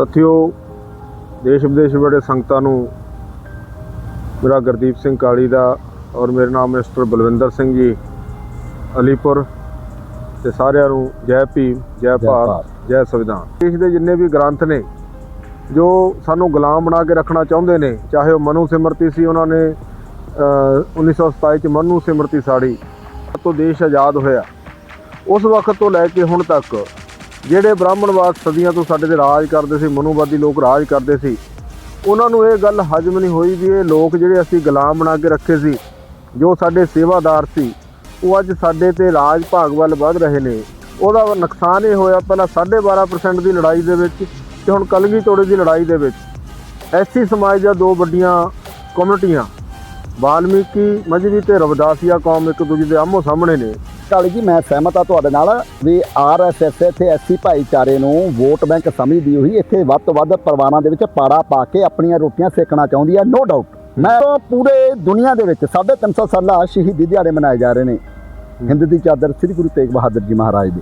ਸਾਥੀਓ ਦੇਸ਼ ਵਿਦੇਸ਼ ਬੜੇ ਸੰਗਤਾਂ ਨੂੰ ਮੇਰਾ ਗੁਰਦੀਪ ਸਿੰਘ ਕਾਲੀ ਦਾ ਔਰ ਮੇਰਾ ਨਾਮ ਮਿਸਟਰ ਬਲਵਿੰਦਰ ਸਿੰਘ ਜੀ ਅਲੀਪੁਰ ਤੇ ਸਾਰਿਆਂ ਨੂੰ ਜੈ ਭੀਮ ਜੈ ਭਾਰਤ। ਜੈ ਸੰਵਿਧਾਨ ਦੇਸ਼ ਦੇ ਜਿੰਨੇ ਵੀ ਗ੍ਰੰਥ ਨੇ ਜੋ ਸਾਨੂੰ ਗੁਲਾਮ ਬਣਾ ਕੇ ਰੱਖਣਾ ਚਾਹੁੰਦੇ ਨੇ ਚਾਹੇ ਉਹ ਮਨੂ ਸਿਮਰਤੀ ਸੀ ਉਹਨਾਂ ਨੇ ਅਹ, 1927 ਚ ਮਨੂ ਸਿਮਰਤੀ ਸਾੜੀ ਤੋਂ ਦੇਸ਼ ਆਜ਼ਾਦ ਹੋਇਆ ਉਸ ਵਕਤ ਤੋਂ ਲੈ ਕੇ ਹੁਣ ਤੱਕ ਜਿਹੜੇ ਬ੍ਰਾਹਮਣਵਾਦ ਸਦੀਆਂ ਤੋਂ ਸਾਡੇ ਤੇ ਰਾਜ ਕਰਦੇ ਸੀ, ਮਨੂਵਾਦੀ ਲੋਕ ਰਾਜ ਕਰਦੇ ਸੀ, ਉਹਨਾਂ ਨੂੰ ਇਹ ਗੱਲ ਹਜਮ ਨਹੀਂ ਹੋਈ ਵੀ ਇਹ ਲੋਕ ਜਿਹੜੇ ਅਸੀਂ ਗੁਲਾਮ ਬਣਾ ਕੇ ਰੱਖੇ ਸੀ, ਜੋ ਸਾਡੇ ਸੇਵਾਦਾਰ ਸੀ, ਉਹ ਅੱਜ ਸਾਡੇ ਤੇ ਰਾਜ ਭਾਗ ਵੱਲ ਵੱਧ ਰਹੇ ਨੇ। ਉਹਦਾ ਨੁਕਸਾਨ ਇਹ ਹੋਇਆ ਪਹਿਲਾਂ 12.5% ਦੀ ਲੜਾਈ ਦੇ ਵਿੱਚ ਤੇ ਹੁਣ ਕਲਗੀ ਤੋੜੇ ਦੀ ਲੜਾਈ ਦੇ ਵਿੱਚ। ਐਸੀ ਸਮਾਜ ਦੀਆਂ ਦੋ ਵੱਡੀਆਂ ਕਮਿਊਨਿਟੀਆਂ, ਵਾਲਮੀਕੀ ਮਜਬੀ ਤੇ ਰਵਦਾਸੀਆ ਕੌਮ ਇੱਕ ਦੂਜੇ ਦੇ ਆਮੋ ਸਾਹਮਣੇ ਨੇ। ਕਾਲੀ ਜੀ, ਮੈਂ ਸਹਿਮਤ ਆ ਤੁਹਾਡੇ ਨਾਲ ਵੀ ਆਰਐਸਐਸ ਇੱਥੇ ਐਸਸੀ ਭਾਈਚਾਰੇ ਨੂੰ ਵੋਟ ਬੈਂਕ ਸਮਝਦੀ ਹੋਈ ਇੱਥੇ ਵੱਧ ਤੋਂ ਵੱਧ ਪਰਿਵਾਰਾਂ ਦੇ ਵਿੱਚ ਪਾੜਾ ਪਾ ਕੇ ਆਪਣੀਆਂ ਰੋਟੀਆਂ ਸੇਕਣਾ ਚਾਹੁੰਦੀ ਹੈ ਨੋ ਡਾਊਟ ਮੈਂ ਤਾਂ ਪੂਰੇ ਦੁਨੀਆ ਦੇ ਵਿੱਚ 350 ਸਾਲਾ ਸ਼ਹੀਦੀ ਦਿਹਾੜੇ ਮਨਾਏ ਜਾ ਰਹੇ ਨੇ। ਹਿੰਦ ਦੀ ਚਾਦਰ ਸ੍ਰੀ ਗੁਰੂ ਤੇਗ ਬਹਾਦਰ ਜੀ ਮਹਾਰਾਜ ਦੇ।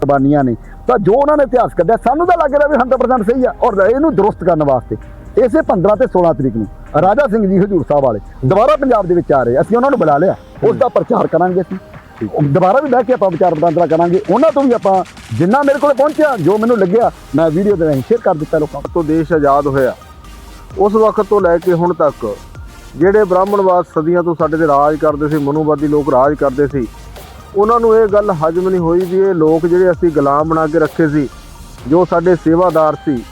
ਕੁਰਬਾਨੀਆਂ ਨੇ। ਤਾਂ ਜੋ ਉਹਨਾਂ ਨੇ ਇਤਿਹਾਸ ਕੱਢਿਆ, ਸਾਨੂੰ ਤਾਂ ਲੱਗ ਰਿਹਾ ਵੀ 100% ਸਹੀ ਆ ਔਰ ਇਹਨੂੰ ਦਰੁਸਤ ਕਰਨ ਵਾਸਤੇ। ਇਸੇ 15 ਤੇ 16 ਤਰੀਕ ਨੂੰ ਰਾਜਾ ਸਿੰਘ ਜੀ ਹਜੂਰ ਸਾਹਿਬ ਵਾਲੇ ਦੁਬਾਰਾ ਪੰਜਾਬ ਦੇ ਵਿੱਚ ਆ ਰਹੇ। ਅਸੀਂ ਉਹਨਾਂ ਨੂੰ ਬੁਲਾ ਲਿਆ। ਉਸ ਦਾ ਪ੍ਰਚਾਰ ਕਰਾਂਗੇ ਅਸੀਂ। ਦੁਬਾਰਾ ਵੀ ਬਹਿ ਕੇ ਆਪਾਂ ਵਿਚਾਰ ਵਟਾਂਦਰਾ ਕਰਾਂਗੇ। ਉਹਨਾਂ ਤੋਂ ਵੀ ਆਪਾਂ ਜਿੰਨਾ ਮੇਰੇ ਕੋਲ ਪਹੁੰਚਿਆ, ਜੋ ਮੈਨੂੰ ਲੱਗਿਆ, ਮੈਂ ਵੀਡੀਓ ਦੇ ਰਾਹੀਂ ਸ਼ੇਅਰ ਕਰ ਦਿੱਤਾ ਲੋਕਾਂ ਤੋਂ ਦੇਸ਼ ਆਜ਼ਾਦ ਹੋਇਆ। ਉਸ ਵਕਤ ਤੋਂ ਲੈ ਕੇ ਹੁਣ ਤੱਕ, ਜਿਹੜੇ ਬ੍ਰਾਹਮਣਵਾਦ ਸਦੀਆਂ ਤੋਂ ਸਾਡੇ ਤੇ ਰਾਜ ਕਰਦੇ ਸੀ, ਮਨੂਵਾਦੀ ਲੋਕ ਰਾਜ ਕਰਦੇ ਸੀ, ਉਹਨਾਂ ਨੂੰ ਇਹ ਗੱਲ ਹਜਮ ਨਹੀਂ ਹੋਈ ਵੀ ਇਹ ਲੋਕ ਜਿਹੜੇ ਅਸੀਂ ਗੁਲਾਮ ਬਣਾ ਕੇ ਰੱਖੇ ਸੀ, ਜੋ ਸਾਡੇ ਸੇਵਾਦਾਰ ਸੀ,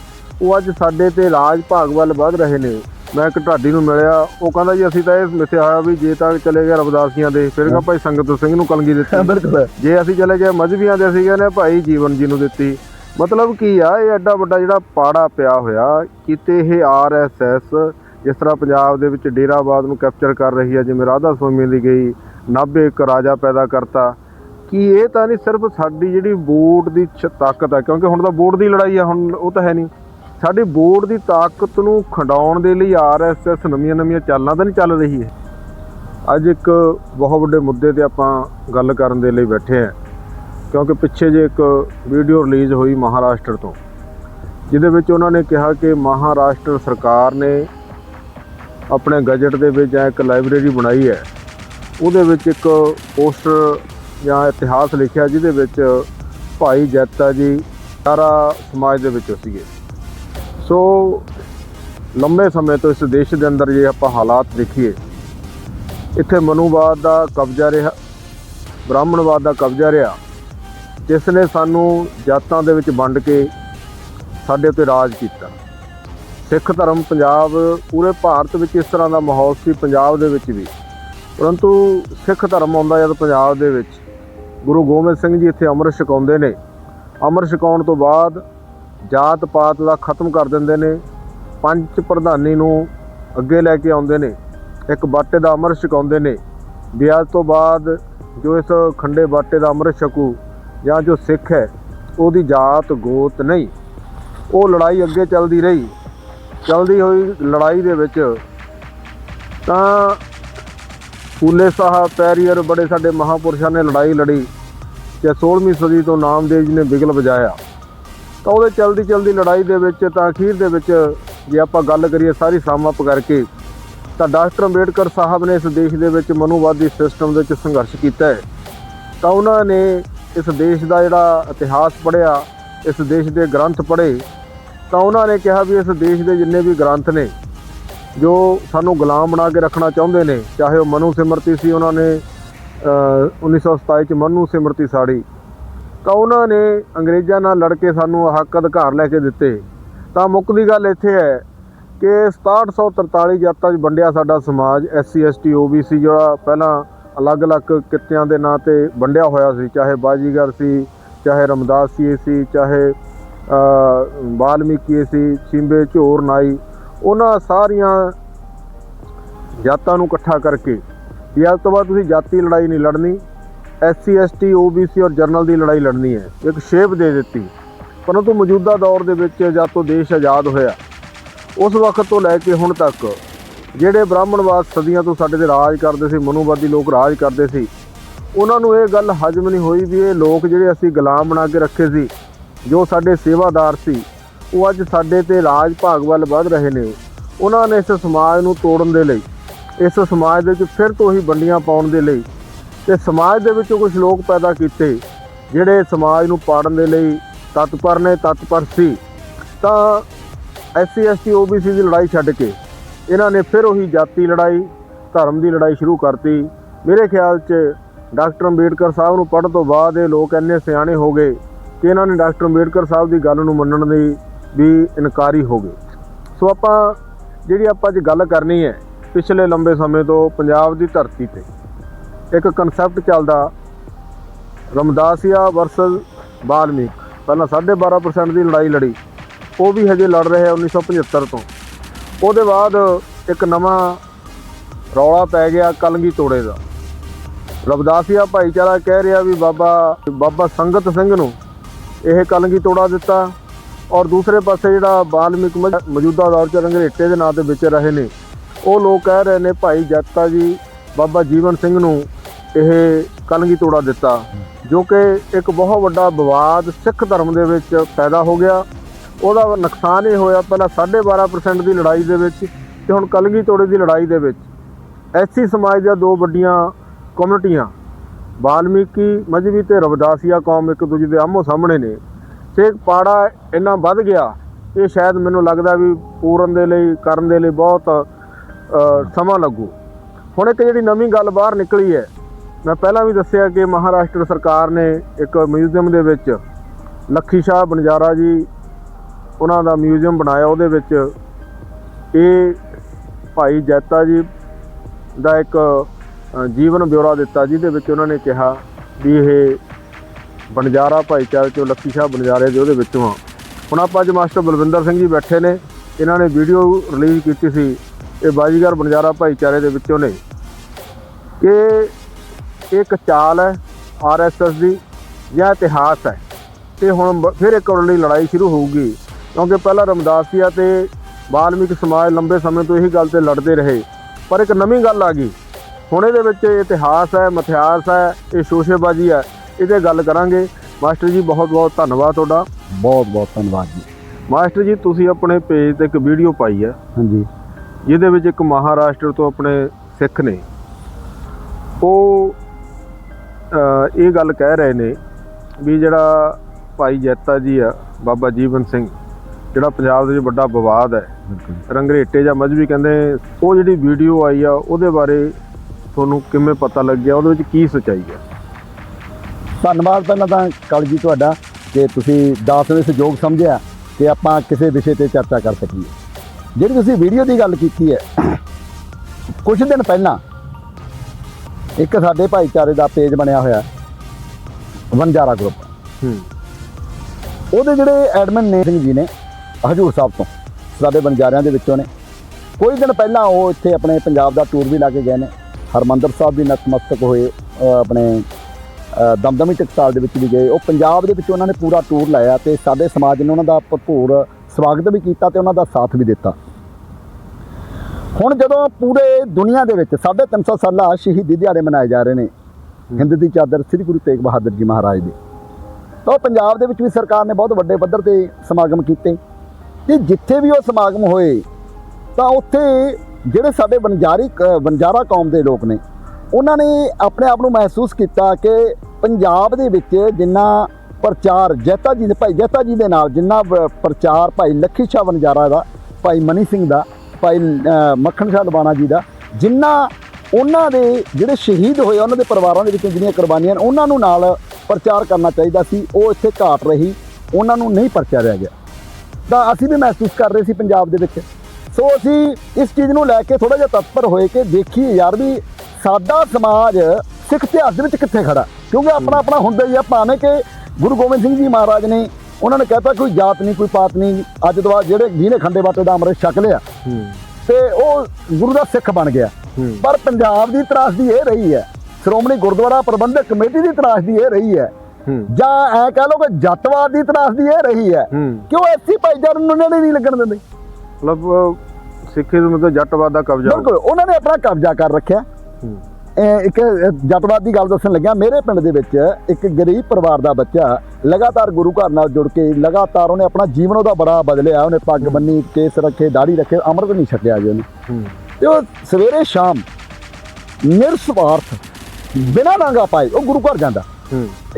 ਉਹ ਅੱਜ ਸਾਡੇ ਤੇ ਰਾਜ ਭਾਗ ਵੱਲ ਵੱਧ ਰਹੇ ਨੇ। ਮੈਂ ਇੱਕ ਢਾਡੀ ਨੂੰ ਮਿਲਿਆ ਉਹ ਕਹਿੰਦਾ ਜੀ ਅਸੀਂ ਤਾਂ ਇਹ ਮਿੱਥਿਆ ਹੋਇਆ ਵੀ ਜੇ ਤਾਂ ਚਲੇ ਗਏ ਰਬਦਾਸੀਆਂ ਦੇ ਫਿਰ ਕਹਾਂ ਭਾਈ ਸੰਗਤ ਸਿੰਘ ਨੂੰ ਕਲਗੀ ਦਿੱਤੀ। ਬਿਲਕੁਲ। ਜੇ ਅਸੀਂ ਚਲੇ ਗਏ ਮਜਬੀਆਂ ਦੇ ਅਸੀਂ ਕਹਿੰਦੇ ਭਾਈ ਜੀਵਨ ਜੀ ਨੂੰ ਦਿੱਤੀ। ਮਤਲਬ ਕੀ ਆ ਇਹ ਐਡਾ ਵੱਡਾ ਜਿਹੜਾ ਪਾੜਾ ਪਿਆ ਹੋਇਆ ਕਿਤੇ ਇਹ ਆਰਐਸਐਸ ਜਿਸ ਤਰ੍ਹਾਂ ਪੰਜਾਬ ਦੇ ਵਿੱਚ ਡੇਰਾਬਾਦ ਨੂੰ ਕੈਪਚਰ ਕਰ ਰਹੀ ਹੈ ਜਿਵੇਂ ਰਾਧਾ ਸਵਾਮੀ ਦੀ ਗਈ ਨਾਭੇ ਇੱਕ ਰਾਜਾ ਪੈਦਾ ਕਰਤਾ। ਕੀ ਇਹ ਤਾਂ ਨਹੀਂ ਸਿਰਫ ਸਾਡੀ ਜਿਹੜੀ ਵੋਟ ਦੀ ਤਾਕਤ ਹੈ ਕਿਉਂਕਿ ਹੁਣ ਤਾਂ ਵੋਟ ਦੀ ਲੜਾਈ ਆ ਹੁਣ ਉਹ ਤਾਂ ਹੈ ਨਹੀਂ। ਸਾਡੀ ਬੋਰਡ ਦੀ ਤਾਕਤ ਨੂੰ ਖੰਡਾਉਣ ਦੇ ਲਈ ਆਰਐਸਐਸ ਨਵੀਆਂ ਨਵੀਆਂ ਚਾਲਾਂ ਤਾਂ ਨਹੀਂ ਚੱਲ ਰਹੀ ਹੈ ਅੱਜ ਇੱਕ ਬਹੁਤ ਵੱਡੇ ਮੁੱਦੇ ਤੇ ਆਪਾਂ ਗੱਲ ਕਰਨ ਦੇ ਲਈ ਬੈਠੇ ਹਾਂ, ਕਿਉਂਕਿ ਪਿੱਛੇ ਜੇ ਇੱਕ ਵੀਡੀਓ ਰਿਲੀਜ਼ ਹੋਈ ਮਹਾਰਾਸ਼ਟਰ ਤੋਂ, ਜਿਹਦੇ ਵਿੱਚ ਉਹਨਾਂ ਨੇ ਕਿਹਾ ਕਿ ਮਹਾਰਾਸ਼ਟਰ ਸਰਕਾਰ ਨੇ ਆਪਣੇ ਗਜਟ ਦੇ ਵਿੱਚ ਜਾਂ ਇੱਕ ਲਾਇਬ੍ਰੇਰੀ ਬਣਾਈ ਹੈ, ਉਹਦੇ ਵਿੱਚ ਇੱਕ ਪੋਸਟਰ ਜਾਂ ਇਤਿਹਾਸ ਲਿਖਿਆ ਜਿਹਦੇ ਵਿੱਚ ਭਾਈ ਜੈਤਾ ਜੀ ਸਾਰਾ ਸਮਾਜ ਦੇ ਵਿੱਚ ਸੀਗੇ। ਸੋ ਲੰਬੇ ਸਮੇਂ ਤੋਂ ਇਸ ਦੇਸ਼ ਦੇ ਅੰਦਰ ਜੇ ਆਪਾਂ ਹਾਲਾਤ ਦੇਖੀਏ, ਇੱਥੇ ਮਨੂਵਾਦ ਦਾ ਕਬਜ਼ਾ ਰਿਹਾ, ਬ੍ਰਾਹਮਣਵਾਦ ਦਾ ਕਬਜ਼ਾ ਰਿਹਾ, ਜਿਸ ਨੇ ਸਾਨੂੰ ਜਾਤਾਂ ਦੇ ਵਿੱਚ ਵੰਡ ਕੇ ਸਾਡੇ ਉੱਤੇ ਰਾਜ ਕੀਤਾ। ਸਿੱਖ ਧਰਮ ਪੰਜਾਬ ਪੂਰੇ ਭਾਰਤ ਵਿੱਚ ਇਸ ਤਰ੍ਹਾਂ ਦਾ ਮਾਹੌਲ ਸੀ, ਪੰਜਾਬ ਦੇ ਵਿੱਚ ਵੀ। ਪਰੰਤੂ ਸਿੱਖ ਧਰਮ ਆਉਂਦਾ ਜਦ ਪੰਜਾਬ ਦੇ ਵਿੱਚ, ਗੁਰੂ ਗੋਬਿੰਦ ਸਿੰਘ ਜੀ ਇੱਥੇ ਅੰਮ੍ਰਿਤ ਛਕਾਉਂਦੇ ਨੇ। ਅੰਮ੍ਰਿਤ ਛਕਾਉਣ ਤੋਂ ਬਾਅਦ ਜਾਤ ਪਾਤ ਦਾ ਖਤਮ ਕਰ ਦਿੰਦੇ ਨੇ। ਪੰਜ ਪ੍ਰਧਾਨੀ ਨੂੰ ਅੱਗੇ ਲੈ ਕੇ ਆਉਂਦੇ ਨੇ। ਇੱਕ ਬਾਟੇ ਦਾ ਅੰਮ੍ਰਿਤ ਛਕਾਉਂਦੇ ਨੇ। ਵਿਆਹ ਤੋਂ ਬਾਅਦ ਜੋ ਇਸ ਖੰਡੇ ਬਾਟੇ ਦਾ ਅੰਮ੍ਰਿਤ ਛਕੂ ਜਾਂ ਜੋ ਸਿੱਖ ਹੈ, ਉਹਦੀ ਜਾਤ ਗੋਤ ਨਹੀਂ। ਉਹ ਲੜਾਈ ਅੱਗੇ ਚੱਲਦੀ ਰਹੀ। ਚੱਲਦੀ ਹੋਈ ਲੜਾਈ ਦੇ ਵਿੱਚ ਤਾਂ ਫੂਲੇ ਸਾਹਿਬ ਪੈਰੀਅਰ ਬੜੇ ਸਾਡੇ ਮਹਾਪੁਰਸ਼ਾਂ ਨੇ ਲੜਾਈ ਲੜੀ ਤੇ 16ਵੀਂ ਸਦੀ ਤੋਂ ਨਾਮਦੇਵ ਜੀ ਨੇ ਬਿਗਲ ਵਜਾਇਆ। ਤਾਂ ਉਹਦੇ ਚਲਦੀ ਚਲਦੀ ਲੜਾਈ ਦੇ ਵਿੱਚ ਤਾਂ ਅਖੀਰ ਦੇ ਵਿੱਚ ਜੇ ਆਪਾਂ ਗੱਲ ਕਰੀਏ ਸਾਰੀ ਸਮ ਕਰਕੇ ਤਾਂ ਡਾਕਟਰ ਅੰਬੇਡਕਰ ਸਾਹਿਬ ਨੇ ਇਸ ਦੇਸ਼ ਦੇ ਵਿੱਚ ਮਨੂਵਾਦੀ ਸਿਸਟਮ ਦੇ ਵਿੱਚ ਸੰਘਰਸ਼ ਕੀਤਾ ਹੈ। ਤਾਂ ਉਹਨਾਂ ਨੇ ਇਸ ਦੇਸ਼ ਦਾ ਜਿਹੜਾ ਇਤਿਹਾਸ ਪੜ੍ਹਿਆ ਇਸ ਦੇਸ਼ ਦੇ ਗ੍ਰੰਥ ਪੜ੍ਹੇ ਤਾਂ ਉਹਨਾਂ ਨੇ ਕਿਹਾ ਵੀ ਇਸ ਦੇਸ਼ ਦੇ ਜਿੰਨੇ ਵੀ ਗ੍ਰੰਥ ਨੇ ਜੋ ਸਾਨੂੰ ਗੁਲਾਮ ਬਣਾ ਕੇ ਰੱਖਣਾ ਚਾਹੁੰਦੇ ਨੇ ਚਾਹੇ ਉਹ ਮਨੂ ਸਿਮਰਤੀ ਸੀ ਉਹਨਾਂ ਨੇ ਅਹ, 1927 ਚ ਮਨੂ ਸਿਮਰਤੀ ਸਾੜੀ ਤਾਂ ਉਹਨਾਂ ਨੇ ਅੰਗਰੇਜ਼ਾਂ ਨਾਲ ਲੜ ਕੇ ਸਾਨੂੰ ਹੱਕ ਅਧਿਕਾਰ ਲੈ ਕੇ ਦਿੱਤੇ। ਤਾਂ ਮੁੱਕਦੀ ਗੱਲ ਇੱਥੇ ਹੈ ਕਿ 6743 ਜਾਤਾਂ 'ਚ ਵੰਡਿਆ ਸਾਡਾ ਸਮਾਜ ਐਸਸੀ ਐਸਟੀ ਓਬੀਸੀ ਜਿਹੜਾ ਪਹਿਲਾਂ ਅਲੱਗ-ਅਲੱਗ ਕਿੱਤਿਆਂ ਦੇ ਨਾਂ ਤੇ ਵੰਡਿਆ ਹੋਇਆ ਸੀ ਚਾਹੇ ਬਾਜੀਗਰ ਸੀ ਚਾਹੇ ਰਮਦਾਸੀਏ ਸੀ ਚਾਹੇ ਅ, ਸੀ ਸਿੰਬੇ ਝੋਰ ਨਾਈ ਉਹਨਾਂ ਸਾਰੀਆਂ ਜਾਤਾਂ ਨੂੰ ਇਕੱਠਾ ਕਰਕੇ ਜਾਂ ਤੋਂ ਬਾਅਦ ਤੁਸੀਂ ਜਾਤੀ ਲੜਾਈ ਨਹੀਂ ਲੜਨੀ। ਐਸਸੀ ਐਸਟੀ ਓਬੀਸੀ ਔਰ ਜਰਨਲ ਦੀ ਲੜਾਈ ਲੜਨੀ ਹੈ। ਇੱਕ ਸ਼ੇਪ ਦੇ ਦਿੱਤੀ। ਪਰੰਤੂ ਮੌਜੂਦਾ ਦੌਰ ਦੇ ਵਿੱਚ ਜਦ ਤੋਂ ਦੇਸ਼ ਆਜ਼ਾਦ ਹੋਇਆ। ਉਸ ਵਕਤ ਤੋਂ ਲੈ ਕੇ ਹੁਣ ਤੱਕ ਜਿਹੜੇ ਬ੍ਰਾਹਮਣਵਾਦ ਸਦੀਆਂ ਤੋਂ ਸਾਡੇ ਤੇ ਰਾਜ ਕਰਦੇ ਸੀ, ਮਨੂਵਾਦੀ ਲੋਕ ਰਾਜ ਕਰਦੇ ਸੀ, ਉਹਨਾਂ ਨੂੰ ਇਹ ਗੱਲ ਹਜਮ ਨਹੀਂ ਹੋਈ ਵੀ ਇਹ ਲੋਕ ਜਿਹੜੇ ਅਸੀਂ ਗੁਲਾਮ ਬਣਾ ਕੇ ਰੱਖੇ ਸੀ, ਜੋ ਸਾਡੇ ਸੇਵਾਦਾਰ ਸੀ, ਉਹ ਅੱਜ ਸਾਡੇ ਤੇ ਰਾਜ ਭਾਗ ਵੱਲ ਵੱਧ ਰਹੇ ਨੇ। ਉਹਨਾਂ ਨੇ ਇਸ ਸਮਾਜ ਨੂੰ ਤੋੜਨ ਦੇ ਲਈ, ਇਸ ਸਮਾਜ ਦੇ ਵਿੱਚ ਫਿਰ ਤੋਂ ਹੀ ਵੰਡੀਆਂ ਪਾਉਣ ਦੇ ਲਈ ਤੇ ਸਮਾਜ ਦੇ ਵਿੱਚੋਂ ਕੁਝ ਲੋਕ ਪੈਦਾ ਕੀਤੇ, ਜਿਹੜੇ ਸਮਾਜ ਨੂੰ ਪਾੜਨ ਦੇ ਲਈ ਤਤਪਰ ਨੇ, ਤਤਪਰ ਸੀ। ਤਾਂ ਐਸਸੀ ਐਸਟੀ ਓਬੀਸੀ ਦੀ ਲੜਾਈ ਛੱਡ ਕੇ ਇਹਨਾਂ ਨੇ ਫਿਰ ਉਹੀ ਜਾਤੀ ਲੜਾਈ, ਧਰਮ ਦੀ ਲੜਾਈ ਸ਼ੁਰੂ ਕਰਤੀ। ਮੇਰੇ ਖਿਆਲ 'ਚ ਡਾਕਟਰ ਅੰਬੇਡਕਰ ਸਾਹਿਬ ਨੂੰ ਪੜ੍ਹਨ ਤੋਂ ਬਾਅਦ ਇਹ ਲੋਕ ਇੰਨੇ ਸਿਆਣੇ ਹੋ ਗਏ ਕਿ ਇਹਨਾਂ ਨੇ ਡਾਕਟਰ ਅੰਬੇਡਕਰ ਸਾਹਿਬ ਦੀ ਗੱਲ ਨੂੰ ਮੰਨਣ ਦੀ ਵੀ ਇਨਕਾਰੀ ਹੋ ਗਏ ਸੋ ਆਪਾਂ, ਜਿਹੜੀ ਆਪਾਂ ਅੱਜ ਗੱਲ ਕਰਨੀ ਹੈ, ਪਿਛਲੇ ਲੰਬੇ ਸਮੇਂ ਤੋਂ ਪੰਜਾਬ ਦੀ ਧਰਤੀ ਤੇ ਇੱਕ ਕਨਸੈਪਟ ਚੱਲਦਾ ਰਮਦਾਸੀਆ ਵਰਸਸ ਬਾਲਮੀਕ। ਪਹਿਲਾਂ 12.5% ਦੀ ਲੜਾਈ ਲੜੀ। ਉਹ ਵੀ ਹਜੇ ਲੜ ਰਹੇ ਆ 1975 ਤੋਂ। ਉਹਦੇ ਬਾਅਦ ਇੱਕ ਨਵਾਂ ਰੌਲਾ ਪੈ ਗਿਆ ਕਲਗੀ ਤੋੜੇ ਦਾ। ਰਵਦਾਸੀਆ ਭਾਈਚਾਰਾ ਕਹਿ ਰਿਹਾ ਵੀ ਬਾਬਾ ਬਾਬਾ ਸੰਗਤ ਸਿੰਘ ਨੂੰ ਇਹ ਕਲਗੀ ਤੋੜਾ ਦਿੱਤਾ। ਔਰ ਦੂਸਰੇ ਪਾਸੇ ਜਿਹੜਾ ਬਾਲਮੀਕ ਮੌ- ਮੌਜੂਦਾ ਦੌਰ ਚ ਰੰਗਰੇਟੇ ਦੇ ਨਾਂ ਤੇ ਵਿਚ ਰਹੇ ਨੇ, ਉਹ ਲੋਕ ਕਹਿ ਰਹੇ ਨੇ, ਭਾਈ ਜੱਤਾ ਜੀ ਬਾਬਾ ਜੀਵਨ ਸਿੰਘ ਨੂੰ ਇਹ ਕਲਗੀ ਤੋੜਾ ਦਿੱਤਾ, ਜੋ ਕਿ ਇੱਕ ਬਹੁਤ ਵੱਡਾ ਵਿਵਾਦ ਸਿੱਖ ਧਰਮ ਦੇ ਵਿੱਚ ਪੈਦਾ ਹੋ ਗਿਆ। ਉਹਦਾ ਨੁਕਸਾਨ ਇਹ ਹੋਇਆ ਪਹਿਲਾਂ 12.5% ਦੀ ਲੜਾਈ ਦੇ ਵਿੱਚ ਤੇ ਹੁਣ ਕਲਗੀ ਤੋੜੇ ਦੀ ਲੜਾਈ ਦੇ ਵਿੱਚ। ਐਸੀ ਸਮਾਜ ਦੀਆਂ ਦੋ ਵੱਡੀਆਂ ਕਮਿਊਨਿਟੀਆਂ ਵਾਲਮੀਕੀ ਮਜਬੀ ਤੇ ਰਵਦਾਸੀਆ ਕੌਮ ਇੱਕ ਦੂਜੇ ਦੇ ਆਮੋ ਸਾਹਮਣੇ ਨੇ। ਤੇ ਪਾੜਾ ਇੰਨਾ ਵੱਧ ਗਿਆ, ਇਹ ਸ਼ਾਇਦ ਮੈਨੂੰ ਲੱਗਦਾ ਵੀ ਪੂਰਨ ਦੇ ਲਈ, ਕਰਨ ਦੇ ਲਈ ਬਹੁਤ ਸਮਾਂ ਲੱਗੂ। ਹੁਣ ਇੱਕ ਜਿਹੜੀ ਨਵੀਂ ਗੱਲ ਬਾਹਰ ਨਿਕਲੀ ਹੈ, ਮੈਂ ਪਹਿਲਾਂ ਵੀ ਦੱਸਿਆ ਕਿ ਮਹਾਰਾਸ਼ਟਰ ਸਰਕਾਰ ਨੇ ਇੱਕ ਮਿਊਜ਼ੀਅਮ ਦੇ ਵਿੱਚ ਲੱਖੀ ਸ਼ਾਹ ਬਨਜਾਰਾ ਜੀ ਉਹਨਾਂ ਦਾ ਮਿਊਜ਼ੀਅਮ ਬਣਾਇਆ, ਉਹਦੇ ਵਿੱਚ ਇਹ ਭਾਈ ਜੈਤਾ ਜੀ ਦਾ ਇੱਕ ਜੀਵਨ ਬਿਉਰਾ ਦਿੱਤਾ, ਜਿਹਦੇ ਵਿੱਚ ਉਹਨਾਂ ਨੇ ਕਿਹਾ ਵੀ ਇਹ ਬਨਜਾਰਾ ਭਾਈਚਾਰੇ ਚੋਂ ਲੱਖੀ ਸ਼ਾਹ ਬਨਜਾਰੇ ਦੇ ਉਹਦੇ ਵਿੱਚੋਂ ਆ। ਹੁਣ ਆਪਾਂ ਅੱਜ ਮਾਸਟਰ ਬਲਵਿੰਦਰ ਸਿੰਘ ਜੀ ਬੈਠੇ ਨੇ, ਇਹਨਾਂ ਨੇ ਵੀਡੀਓ ਰਿਲੀਜ਼ ਕੀਤੀ ਸੀ ਇਹ ਬਾਜੀਗਰ ਬਨਜਾਰਾ ਭਾਈਚਾਰੇ ਦੇ ਵਿੱਚੋਂ ਨੇ। ਕਿ ਇਹ ਇੱਕ ਚਾਲ ਹੈ ਆਰਐਸਐਸ ਦੀ ਜਾਂ ਇਤਿਹਾਸ ਹੈ। ਤੇ ਹੁਣ ਫਿਰ ਇੱਕ ਉਹਨਾਂ ਦੀ ਲੜਾਈ ਸ਼ੁਰੂ ਹੋਊਗੀ। ਕਿਉਂਕਿ ਪਹਿਲਾਂ ਰਮਦਾਸੀਆ ਤੇ ਬਾਲਮੀਕ ਸਮਾਜ ਲੰਬੇ ਸਮੇਂ ਤੋਂ ਇਹੀ ਗੱਲ ਤੇ ਲੜਦੇ ਰਹੇ। ਪਰ ਇੱਕ ਨਵੀਂ ਗੱਲ ਆ ਗਈ। ਹੁਣ ਇਹਦੇ ਵਿੱਚ ਇਤਿਹਾਸ ਹੈ ਮਥਿਆਸ ਹੈ ਇਹ ਸ਼ੋਸ਼ੇਬਾਜ਼ੀ ਹੈ। ਇਹਦੇ ਗੱਲ ਕਰਾਂਗੇ। ਮਾਸਟਰ ਜੀ ਬਹੁਤ ਬਹੁਤ ਧੰਨਵਾਦ ਤੁਹਾਡਾ। ਬਹੁਤ ਬਹੁਤ ਧੰਨਵਾਦ ਜੀ। ਮਾਸਟਰ ਜੀ ਤੁਸੀਂ ਆਪਣੇ ਪੇਜ ਤੇ ਇੱਕ ਵੀਡੀਓ ਪਾਈ ਹੈ। ਹਾਂਜੀ। ਜਿਹਦੇ ਵਿੱਚ ਇੱਕ ਮਹਾਰਾਸ਼ਟਰ ਤੋਂ ਆਪਣੇ ਸਿੱਖ ਨੇ। ਉਹ ਇਹ ਗੱਲ ਕਹਿ ਰਹੇ ਨੇ ਵੀ ਜਿਹੜਾ ਭਾਈ ਜੈਤਾ ਜੀ ਆ ਬਾਬਾ ਜੀਵਨ ਸਿੰਘ ਜਿਹੜਾ ਪੰਜਾਬ ਦੇ ਵਿੱਚ ਵੱਡਾ ਵਿਵਾਦ ਹੈ ਰੰਗਰੇਟੇ ਜਾਂ ਮਜਬੀ ਕਹਿੰਦੇ ਉਹ ਜਿਹੜੀ ਵੀਡੀਓ ਆਈ ਆ ਉਹਦੇ ਬਾਰੇ ਤੁਹਾਨੂੰ ਕਿਵੇਂ ਪਤਾ ਲੱਗਿਆ ਉਹਦੇ ਵਿੱਚ ਕੀ ਸੱਚਾਈ ਹੈ? ਧੰਨਵਾਦ ਪਹਿਲਾਂ ਤਾਂ ਕਲ ਜੀ ਤੁਹਾਡਾ ਕਿ ਤੁਸੀਂ 10 ਵਜੇ ਸਹਿਯੋਗ ਸਮਝਿਆ ਕਿ ਆਪਾਂ ਕਿਸੇ ਵਿਸ਼ੇ ਤੇ ਚਰਚਾ ਕਰ ਸਕੀਏ। ਜਿਹੜੀ ਤੁਸੀਂ ਵੀਡੀਓ ਦੀ ਗੱਲ ਕੀਤੀ ਹੈ ਕੁਝ ਦਿਨ ਪਹਿਲਾਂ ਇੱਕ ਸਾਡੇ ਭਾਈਚਾਰੇ ਦਾ ਪੇਜ ਬਣਿਆ ਹੋਇਆ ਵਨਜਾਰਾ ਗਰੁੱਪ ਹੂੰ। ਉਹਦੇ ਜਿਹੜੇ ਐਡਮਿਨ ਨੇ ਸਿੰਘ ਜੀ ਨੇ ਹਜੂਰ ਸਾਹਿਬ ਤੋਂ ਸਾਡੇ ਬੰਜਾਰਿਆਂ ਦੇ ਵਿੱਚੋਂ ਨੇ। ਕੋਈ ਦਿਨ ਪਹਿਲਾਂ ਉਹ ਇੱਥੇ ਆਪਣੇ ਪੰਜਾਬ ਦਾ ਟੂਰ ਵੀ ਲਾ ਕੇ ਗਏ ਨੇ। ਹਰਮੰਦਰ ਸਾਹਿਬ ਵੀ ਨਤਮਸਤਕ ਹੋਏ ਆਪਣੇ ਦਮਦਮੀ ਟਕਸਾਲ ਦੇ ਵਿੱਚ ਵੀ ਗਏ। ਉਹ ਪੰਜਾਬ ਦੇ ਵਿੱਚ ਉਹਨਾਂ ਨੇ ਪੂਰਾ ਟੂਰ ਲਾਇਆ ਤੇ ਸਾਡੇ ਸਮਾਜ ਨੇ ਉਹਨਾਂ ਦਾ ਭਰਪੂਰ ਸਵਾਗਤ ਵੀ ਕੀਤਾ ਤੇ ਉਹਨਾਂ ਦਾ ਸਾਥ ਵੀ ਦਿੱਤਾ। ਹੁਣ ਜਦੋਂ ਪੂਰੇ ਦੁਨੀਆ ਦੇ ਵਿੱਚ 350 ਸਾਲਾ ਸ਼ਹੀਦੀ ਦਿਹਾੜੇ ਮਨਾਏ ਜਾ ਰਹੇ ਨੇ, ਹਿੰਦ ਦੀ ਚਾਦਰ ਸ੍ਰੀ ਗੁਰੂ ਤੇਗ ਬਹਾਦਰ ਜੀ ਮਹਾਰਾਜ ਦੇ, ਤਾਂ ਪੰਜਾਬ ਦੇ ਵਿੱਚ ਵੀ ਸਰਕਾਰ ਨੇ ਬਹੁਤ ਵੱਡੇ ਪੱਧਰ ਤੇ ਸਮਾਗਮ ਕੀਤੇ। ਤੇ ਜਿੱਥੇ ਵੀ ਉਹ ਸਮਾਗਮ ਹੋਏ, ਤਾਂ ਉੱਥੇ ਜਿਹੜੇ ਸਾਡੇ ਬੰਜਾਰੀ ਕ- ਬੰਜਾਰਾ ਕੌਮ ਦੇ ਲੋਕ ਨੇ, ਉਹਨਾਂ ਨੇ ਆਪਣੇ ਆਪ ਨੂੰ ਮਹਿਸੂਸ ਕੀਤਾ ਕਿ ਪੰਜਾਬ ਦੇ ਵਿੱਚ ਜਿੰਨਾ ਪ੍ਰਚਾਰ ਜੈਤਾ ਜੀ ਦੇ ਭਾਈ ਜੈਤਾ ਜੀ ਦੇ ਨਾਲ ਜਿੰਨਾ ਵ- ਪ੍ਰਚਾਰ ਭਾਈ ਲੱਖੀ ਸ਼ਾਹ ਬੰਜਾਰਾ ਦਾ, ਭਾਈ ਮਨੀ ਸਿੰਘ ਦਾ, ਭਾਈ ਮੱਖਣ ਸ਼ਾਹ ਲਵਾਣਾ ਜੀ ਦਾ, ਜਿੰਨਾ ਉਹਨਾਂ ਦੇ ਜਿਹੜੇ ਸ਼ਹੀਦ ਹੋਏ ਉਹਨਾਂ ਦੇ ਪਰਿਵਾਰਾਂ ਦੇ ਵਿੱਚ ਜਿਹੜੀਆਂ ਕੁਰਬਾਨੀਆਂ ਉਹਨਾਂ ਨੂੰ ਨਾਲ ਪ੍ਰਚਾਰ ਕਰਨਾ ਚਾਹੀਦਾ ਸੀ, ਉਹ ਇੱਥੇ ਘਾਟ ਰਹੀ, ਉਹਨਾਂ ਨੂੰ ਨਹੀਂ ਪ੍ਰਚਾਰਿਆ ਗਿਆ। ਤਾਂ ਅਸੀਂ ਵੀ ਮਹਿਸੂਸ ਕਰ ਰਹੇ ਸੀ ਪੰਜਾਬ ਦੇ ਵਿੱਚ। ਸੋ ਅਸੀਂ ਇਸ ਚੀਜ਼ ਨੂੰ ਲੈ ਕੇ ਥੋੜਾ ਜਿਹਾ ਤਤਪਰ ਹੋਏ ਕਿ ਦੇਖੀਏ ਯਾਰ ਵੀ ਸਾਡਾ ਸਮਾਜ ਸਿੱਖ ਇਤਿਹਾਸ ਦੇ ਵਿੱਚ ਕਿੱਥੇ ਖੜਾ। ਕਿਉਂਕਿ ਆਪਣਾ ਆਪਣਾ ਹੁੰਦਾ ਹੀ ਆ, ਭਾਵੇਂ ਕਿ ਗੁਰੂ ਗੋਬਿੰਦ ਸਿੰਘ ਜੀ ਮਹਾਰਾਜ ਨੇ ਉਹਨਾਂ ਨੇ ਕਹਿਤਾ ਕੋਈ ਜਾਤ ਨਹੀਂ ਕੋਈ ਪਾਤ ਨਹੀਂ। ਅੱਜ ਤੋਂ ਬਾਅਦ ਜਿਹੜੇ ਜਿਹਨੇ ਖੰਡੇ ਬਾਟੇ ਦਾ ਅੰਮ੍ਰਿਤ ਛਕ ਲਿਆ ਤੇ ਉਹ ਗੁਰੂ ਦਾ ਸਿੱਖ ਬਣ ਗਿਆ। ਪਰ ਪੰਜਾਬ ਦੀ ਤਰਾਸਦੀ ਇਹ ਰਹੀ ਹੈ ਸ਼੍ਰੋਮਣੀ ਗੁਰਦੁਆਰਾ ਪ੍ਰਬੰਧਕ ਕਮੇਟੀ ਦੀ ਤਰਾਸਦੀ ਇਹ ਰਹੀ ਹੈ ਜਾਂ ਐ ਕਹਿ ਲਓ ਕਿ ਜੱਟਵਾਦ ਦੀ ਤਰਾਸਦੀ ਇਹ ਰਹੀ ਹੈ ਕਿ ਉਹ ਐਸੀ ਭਾਈਚਾਰੇ ਨੂੰ ਨੇੜੇ ਨਹੀਂ ਲੱਗਣ ਦਿੰਦੇ? ਮਤਲਬ ਸਿੱਖੀ ਦੇ ਮਤਲਬ ਜੱਟਵਾਦ ਦਾ ਕਬਜ਼ਾ। ਬਿਲਕੁਲ ਉਹਨਾਂ ਨੇ ਆਪਣਾ ਕਬਜ਼ਾ ਕਰ ਰੱਖਿਆ। ਇੱਕ ਜੱਟਵਾਦ ਦੀ ਗੱਲ ਦੱਸਣ ਲੱਗਿਆ ਮੇਰੇ ਪਿੰਡ ਦੇ ਵਿੱਚ ਇੱਕ ਗਰੀਬ ਪਰਿਵਾਰ ਦਾ ਬੱਚਾ ਲਗਾਤਾਰ ਗੁਰੂ ਘਰ ਨਾਲ ਜੁੜ ਕੇ ਲਗਾਤਾਰ ਉਹਨੇ ਆਪਣਾ ਜੀਵਨ ਉਹਦਾ ਬੜਾ ਬਦਲਿਆ ਉਹਨੇ ਪੱਗ ਬੰਨੀ ਕੇਸ ਰੱਖੇ ਦਾੜੀ ਰੱਖੇ ਅੰਮ੍ਰਿਤ ਨਹੀਂ ਛਕਿਆ ਜੀ ਉਹਨੇ। ਤੇ ਉਹ ਸਵੇਰੇ ਸ਼ਾਮ ਨਿਰਸਵਾਰਥ ਬਿਨਾਂ ਨਾਂਗਾ ਪਾਏ ਉਹ ਗੁਰੂ ਘਰ ਜਾਂਦਾ।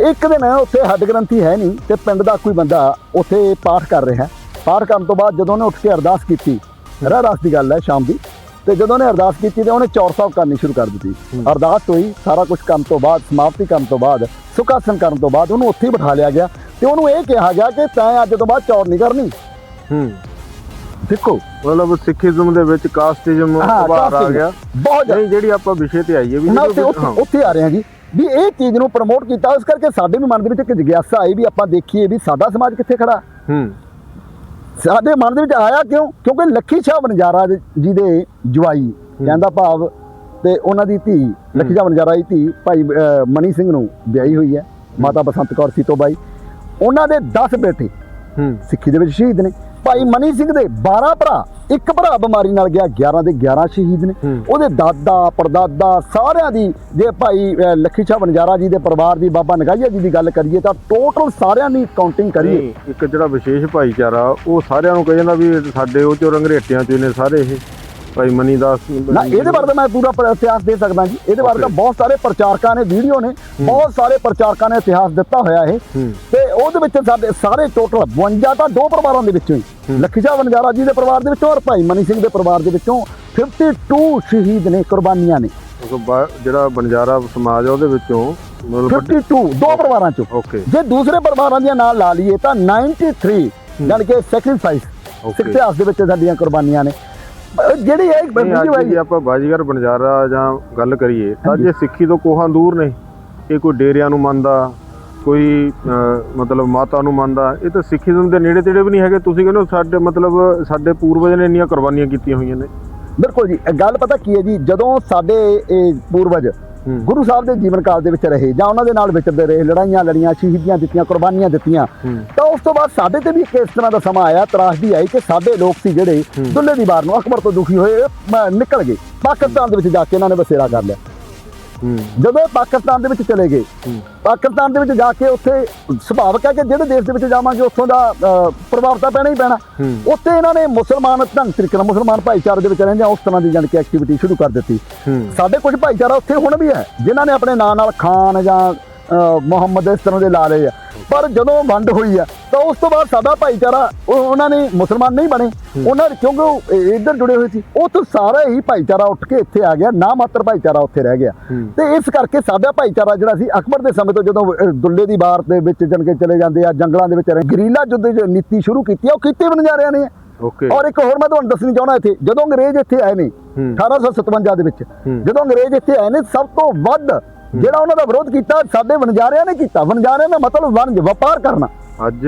ਇੱਕ ਦਿਨ ਉੱਥੇ ਹੱਡ ਗ੍ਰੰਥੀ ਹੈ ਨਹੀਂ ਤੇ ਪਿੰਡ ਦਾ ਕੋਈ ਬੰਦਾ ਉੱਥੇ ਪਾਠ ਕਰ ਰਿਹਾ। ਪਾਠ ਕਰਨ ਤੋਂ ਬਾਅਦ ਜਦੋਂ ਉਹਨੇ ਉੱਠ ਕੇ ਅਰਦਾਸ ਕੀਤੀ ਰਹਿ ਰਾਸ ਦੀ ਗੱਲ ਹੈ ਸ਼ਾਮ ਦੀ ਤੇ ਜਦੋਂ ਉਹਨੇ ਅਰਦਾਸ ਕੀਤੀ ਤੇ ਉਹਨੇ ਚੌਰ ਸਾਹਿਬ ਕਰਨੀ ਸ਼ੁਰੂ ਕਰ ਦਿੱਤੀ। ਅਰਦਾਸ ਹੋਈ ਸਾਰਾ ਕੁਝ ਕੰਮ ਤੋਂ ਬਾਅਦ ਸਮਾਪਤੀ ਕਰਨ ਤੋਂ ਬਾਅਦ ਸੁਖਾਸਨ ਕਰਨ ਤੋਂ ਬਾਅਦ ਉਹਨੂੰ ਉੱਥੇ ਬਿਠਾ ਲਿਆ ਗਿਆ। ਤੇ ਉਹਨੂੰ ਇਹ ਕਿਹਾ ਗਿਆ ਕਿ ਤੈਂ ਅੱਜ ਤੋਂ ਬਾਅਦ ਚੌਰ ਨਹੀਂ ਕਰਨੀ। ਹੂੰ। ਦੇਖੋ। ਮਤਲਬ ਸਿੱਖੀਜ਼ਮ ਦੇ ਵਿੱਚ ਕਾਸਟਿਜ਼ਮ ਉਭਾਰ ਆ। ਗਿਆ। ਬਹੁਤ ਨਹੀਂ ਜਿਹੜੀ ਆਪਾਂ ਵਿਸ਼ੇ ਤੇ ਆਈਏ ਵੀ ਉੱਥੇ ਆ ਰਹੇ ਹਾਂ ਜੀ। ਵੀ ਇਹ ਚੀਜ਼ ਨੂੰ ਪ੍ਰਮੋਟ ਕੀਤਾ ਇਸ ਕਰਕੇ ਸਾਡੇ ਵੀ ਮਨ ਦੇ ਵਿੱਚ ਇੱਕ ਜਿਗਿਆਸਾ ਆਈ ਵੀ ਆਪਾਂ ਦੇਖੀਏ ਵੀ ਸਾਡਾ ਸਮਾਜ ਕਿੱਥੇ ਖੜਾ। ਹੂੰ। ਸਾਡੇ ਮਨ ਦੇ ਵਿੱਚ ਆਇਆ ਕਿਉਂ? ਕਿਉਂਕਿ ਲੱਖੀ ਸ਼ਾਹ ਬਨਜਾਰਾ ਜੀ ਦੇ ਜਵਾਈ ਕਹਿੰਦਾ ਭਾਵ ਤੇ ਉਹਨਾਂ ਦੀ ਧੀ ਲੱਖੀ ਸ਼ਾਹ ਬਨਜਾਰਾ ਦੀ ਧੀ ਭਾਈ ਮਨੀ ਸਿੰਘ ਨੂੰ ਵਿਆਹੀ ਹੋਈ ਹੈ ਮਾਤਾ ਬਸੰਤ ਕੌਰ ਸੀਤੋ ਬਾਈ। ਉਹਨਾਂ ਦੇ 10 ਬੇਟੇ ਸਿੱਖੀ ਦੇ ਵਿੱਚ ਸ਼ਹੀਦ ਨੇ। ਭਾਈ ਮਨੀ ਸਿੰਘ ਦੇ 12 ਭਰਾ ਇੱਕ ਭਰਾ ਬਿਮਾਰੀ ਨਾਲ ਗਿਆ 11 ਦੇ 11 ਸ਼ਹੀਦ ਨੇ। ਉਹਦੇ ਦਾਦਾ ਪੜਦਾਦਾ ਸਾਰਿਆਂ ਦੀ ਜੇ ਭਾਈ ਲੱਖੀ ਸ਼ਾਹ ਬਨਜਾਰਾ ਜੀ ਦੇ ਪਰਿਵਾਰ ਦੀ ਬਾਬਾ ਨਗਾਈਆ ਜੀ ਦੀ ਗੱਲ ਕਰੀਏ ਤਾਂ ਟੋਟਲ ਸਾਰਿਆਂ ਦੀ ਕਾਊਂਟਿੰਗ ਕਰੀਏ। ਇੱਕ ਜਿਹੜਾ ਵਿਸ਼ੇਸ਼ ਭਾਈਚਾਰਾ ਉਹ ਸਾਰਿਆਂ ਨੂੰ ਕਹੇ ਜਾਂਦਾ ਵੀ ਸਾਡੇ ਉਹ ਚੋਂ ਰੰਗਰੇਟਿਆਂ ਚੋਂ ਨੇ ਸਾਰੇ ਇਹ। ਭਾਈ ਮਨੀ ਦਾਸ ਨਾ ਇਹਦੇ ਬਾਰੇ ਤਾਂ ਮੈਂ ਪੂਰਾ ਇਤਿਹਾਸ ਦੇ ਸਕਦਾ ਜੀ। ਇਹਦੇ ਬਾਰੇ ਤਾਂ. ਬਹੁਤ ਸਾਰੇ ਪ੍ਰਚਾਰਕਾਂ ਨੇ ਵੀਡੀਓ ਨੇ ਬਹੁਤ ਸਾਰੇ ਪ੍ਰਚਾਰਕਾਂ ਨੇ ਇਤਿਹਾਸ ਦਿੱਤਾ ਹੋਇਆ ਇਹ। ਤੇ ਉਹਦੇ ਵਿੱਚ ਸਾਡੇ ਸਾਰੇ ਟੋਟਲ 52 ਤਾਂ ਦੋ ਪਰਿਵਾਰਾਂ ਦੇ ਵਿੱਚੋਂ ਹੀ। ਲੱਖੀ ਸ਼ਾਹ ਵਨਜਾਰਾ ਜੀ ਦੇ ਪਰਿਵਾਰ ਦੇ ਵਿੱਚੋਂ ਔਰ ਭਾਈ ਮਨੀ ਸਿੰਘ ਦੇ ਪਰਿਵਾਰ ਦੇ ਵਿੱਚੋਂ 52 ਸ਼ਹੀਦ ਨੇ ਕੁਰਬਾਨੀਆਂ ਨੇ। ਜਿਹੜਾ ਬੰਜਾਰਾ ਸਮਾਜ ਆ ਉਹਦੇ ਵਿੱਚੋਂ ਮਤਲਬ ਵੱਡੇ- 52 ਦੋ ਪਰਿਵਾਰਾਂ ਚੋਂ। ਜੇ ਦੂਸਰੇ ਪਰਿਵਾਰਾਂ ਦੀਆਂ ਨਾਂ ਲਾ ਲਈਏ ਤਾਂ 93 ਯਾਨੀ ਕਿ ਸੈਕਰੀਫਾਈਸ ਇਤਿਹਾਸ ਦੇ ਵਿੱਚ ਸਾਡੀਆਂ ਕੁਰਬਾਨੀਆਂ ਨੇ। ਜਿਹੜੀ ਇਹ ਨਹੀਂ, ਜੇ ਹੈ ਆਪਾਂ ਬਾਜੀਗਰ ਬੰਜਾਰਾ ਜਾਂ ਗੱਲ ਕਰੀਏ ਤਾਂ ਜੇ ਸਿੱਖੀ ਤੋਂ ਕੋਹਾਂ ਦੂਰ ਨੇ ਇਹ ਕੋਈ ਡੇਰਿਆਂ ਨੂੰ ਮੰਨਦਾ ਕੋਈ ਮਤਲਬ ਮਾਤਾ ਨੂੰ ਮੰਨਦਾ ਇਹ ਤਾਂ ਸਿੱਖੀਜ਼ਮ ਦੇ ਨੇੜੇ ਤੇੜੇ ਵੀ ਨਹੀਂ ਹੈਗੇ। ਤੁਸੀਂ ਕਹਿੰਦੇ ਹੋ ਸਾਡੇ ਮਤਲਬ ਸਾਡੇ ਪੂਰਵਜ ਨੇ ਇੰਨੀਆਂ ਕੁਰਬਾਨੀਆਂ ਕੀਤੀਆਂ ਹੋਈਆਂ ਨੇ। ਬਿਲਕੁਲ ਜੀ ਇਹ ਗੱਲ ਪਤਾ ਕੀ ਹੈ ਜੀ ਜਦੋਂ ਸਾਡੇ ਇਹ ਪੂਰਵਜ। ਗੁਰੂ ਸਾਹਿਬ ਦੇ ਜੀਵਨ ਕਾਲ ਦੇ ਵਿੱਚ ਰਹੇ ਜਾਂ ਉਹਨਾਂ ਦੇ ਨਾਲ ਵਿਚਰਦੇ ਰਹੇ ਲੜਾਈਆਂ ਲੜੀਆਂ ਸ਼ਹੀਦੀਆਂ ਦਿੱਤੀਆਂ ਕੁਰਬਾਨੀਆਂ ਦਿੱਤੀਆਂ। ਤਾਂ ਉਸ ਤੋਂ ਬਾਅਦ ਸਾਡੇ ਤੇ ਵੀ ਇਸ ਤਰ੍ਹਾਂ ਦਾ ਸਮਾਂ ਆਇਆ ਤਰਾਸਦੀ ਆਈ ਕਿ ਸਾਡੇ ਲੋਕ ਸੀ ਜਿਹੜੇ ਦੁੱਲੇ ਦੀ ਵਾਰ ਨੂੰ ਅਕਬਰ ਤੋਂ ਦੁਖੀ ਹੋਏ ਨਿਕਲ ਗਏ। ਪਾਕਿਸਤਾਨ ਦੇ ਵਿੱਚ ਜਾ ਕੇ ਇਹਨਾਂ ਨੇ ਬਸੇਰਾ ਕਰ ਲਿਆ। ਜਦੋਂ ਇਹ ਪਾਕਿਸਤਾਨ ਦੇ ਵਿੱਚ ਚਲੇ ਗਏ ਪਾਕਿਸਤਾਨ ਦੇ ਵਿੱਚ ਜਾ ਕੇ ਉੱਥੇ ਸੁਭਾਵਕ ਹੈ ਕਿ ਜਿਹੜੇ ਦੇਸ਼ ਦੇ ਵਿੱਚ ਜਾਵਾਂਗੇ ਉੱਥੋਂ ਦਾ ਪ੍ਰਭਾਵ ਤਾਂ ਪੈਣਾ ਹੀ ਪੈਣਾ। ਉੱਥੇ ਇਹਨਾਂ ਨੇ ਮੁਸਲਮਾਨ ਢੰਗ ਤਰੀਕੇ ਨਾਲ ਮੁਸਲਮਾਨ ਭਾਈਚਾਰੇ ਦੇ ਵਿੱਚ ਰਹਿੰਦੇ ਆ ਉਸ ਤਰ੍ਹਾਂ ਦੀ ਜਾਣੀ ਕਿ ਐਕਟੀਵਿਟੀ ਸ਼ੁਰੂ ਕਰ ਦਿੱਤੀ। ਸਾਡੇ ਕੁਝ ਭਾਈਚਾਰਾ ਉੱਥੇ ਹੁਣ ਵੀ ਹੈ ਜਿਨ੍ਹਾਂ ਨੇ ਆਪਣੇ ਨਾਂ ਨਾਲ ਖਾਨ ਜਾਂ ਮੁਹੰਮਦ ਇਸ ਤਰ੍ਹਾਂ ਦੇ ਲਾ ਲਏ ਆ। ਪਰ ਜਦੋਂ ਵੰਡ ਹੋਈ ਆ ਤਾਂ ਉਸ ਤੋਂ ਬਾਅਦ ਸਾਡਾ ਭਾਈਚਾਰਾ ਉਹ ਉਹਨਾਂ ਨੇ ਮੁਸਲਮਾਨ ਨਹੀਂ ਬਣੇ। ਉਹਨਾਂ ਕਿਉਂਕਿ ਉਹ ਇੱਧਰ ਜੁੜੇ ਹੋਏ ਸੀ। ਤੋਂ ਸਾਰਾ ਹੀ ਭਾਈਚਾਰਾ ਉੱਠ ਕੇ ਇੱਥੇ ਆ ਗਿਆ। ਨਾ ਮਾਤਰ ਭਾਈਚਾਰਾ ਉੱਥੇ ਰਹਿ ਗਿਆ। ਤੇ ਇਸ ਕਰਕੇ ਸਾਡਾ ਭਾਈਚਾਰਾ ਜਿਹੜਾ ਸੀ ਅਕਬਰ ਦੇ ਸਮੇਂ ਤੋਂ ਜਦੋਂ ਦੁੱਲੇ ਦੀ ਬਾਰ ਦੇ ਵਿੱਚ ਜਣ ਕੇ ਚਲੇ ਜਾਂਦੇ ਆ ਜੰਗਲਾਂ ਦੇ ਵਿੱਚ ਰਹਿ ਗਰੀਲਾ ਯੁੱਧ ਦੀ ਨੀਤੀ ਸ਼ੁਰੂ ਕੀਤੀ ਆ ਉਹ ਕੀਤੀ ਬਨਜਾਰਿਆਂ ਨੇ। ਓਕੇ ਔਰ ਇੱਕ ਹੋਰ ਮੈਂ ਤੁਹਾਨੂੰ ਦੱਸਣੀ ਚਾਹਣਾ ਇੱਥੇ ਜਦੋਂ ਅੰਗਰੇਜ਼ ਇੱਥੇ ਆਏ ਨੇ ਹੂੰ। 1857 ਦੇ ਵਿੱਚ। ਜਦੋਂ ਅੰਗਰੇਜ਼ ਇੱਥੇ ਆਏ ਨੇ ਸਭ ਤੋਂ ਵੱਧ ਜਿਹੜਾ ਉਹਨਾਂ ਦਾ ਵਿਰੋਧ ਕੀਤਾ ਸਾਡੇ ਵਣਜਾਰਿਆਂ ਨੇ ਕੀਤਾ। ਵਣਜਾਰਿਆਂ ਦਾ ਮਤਲਬ ਵਣਜ ਵਪਾਰ ਕਰਨਾ। ਅੱਜ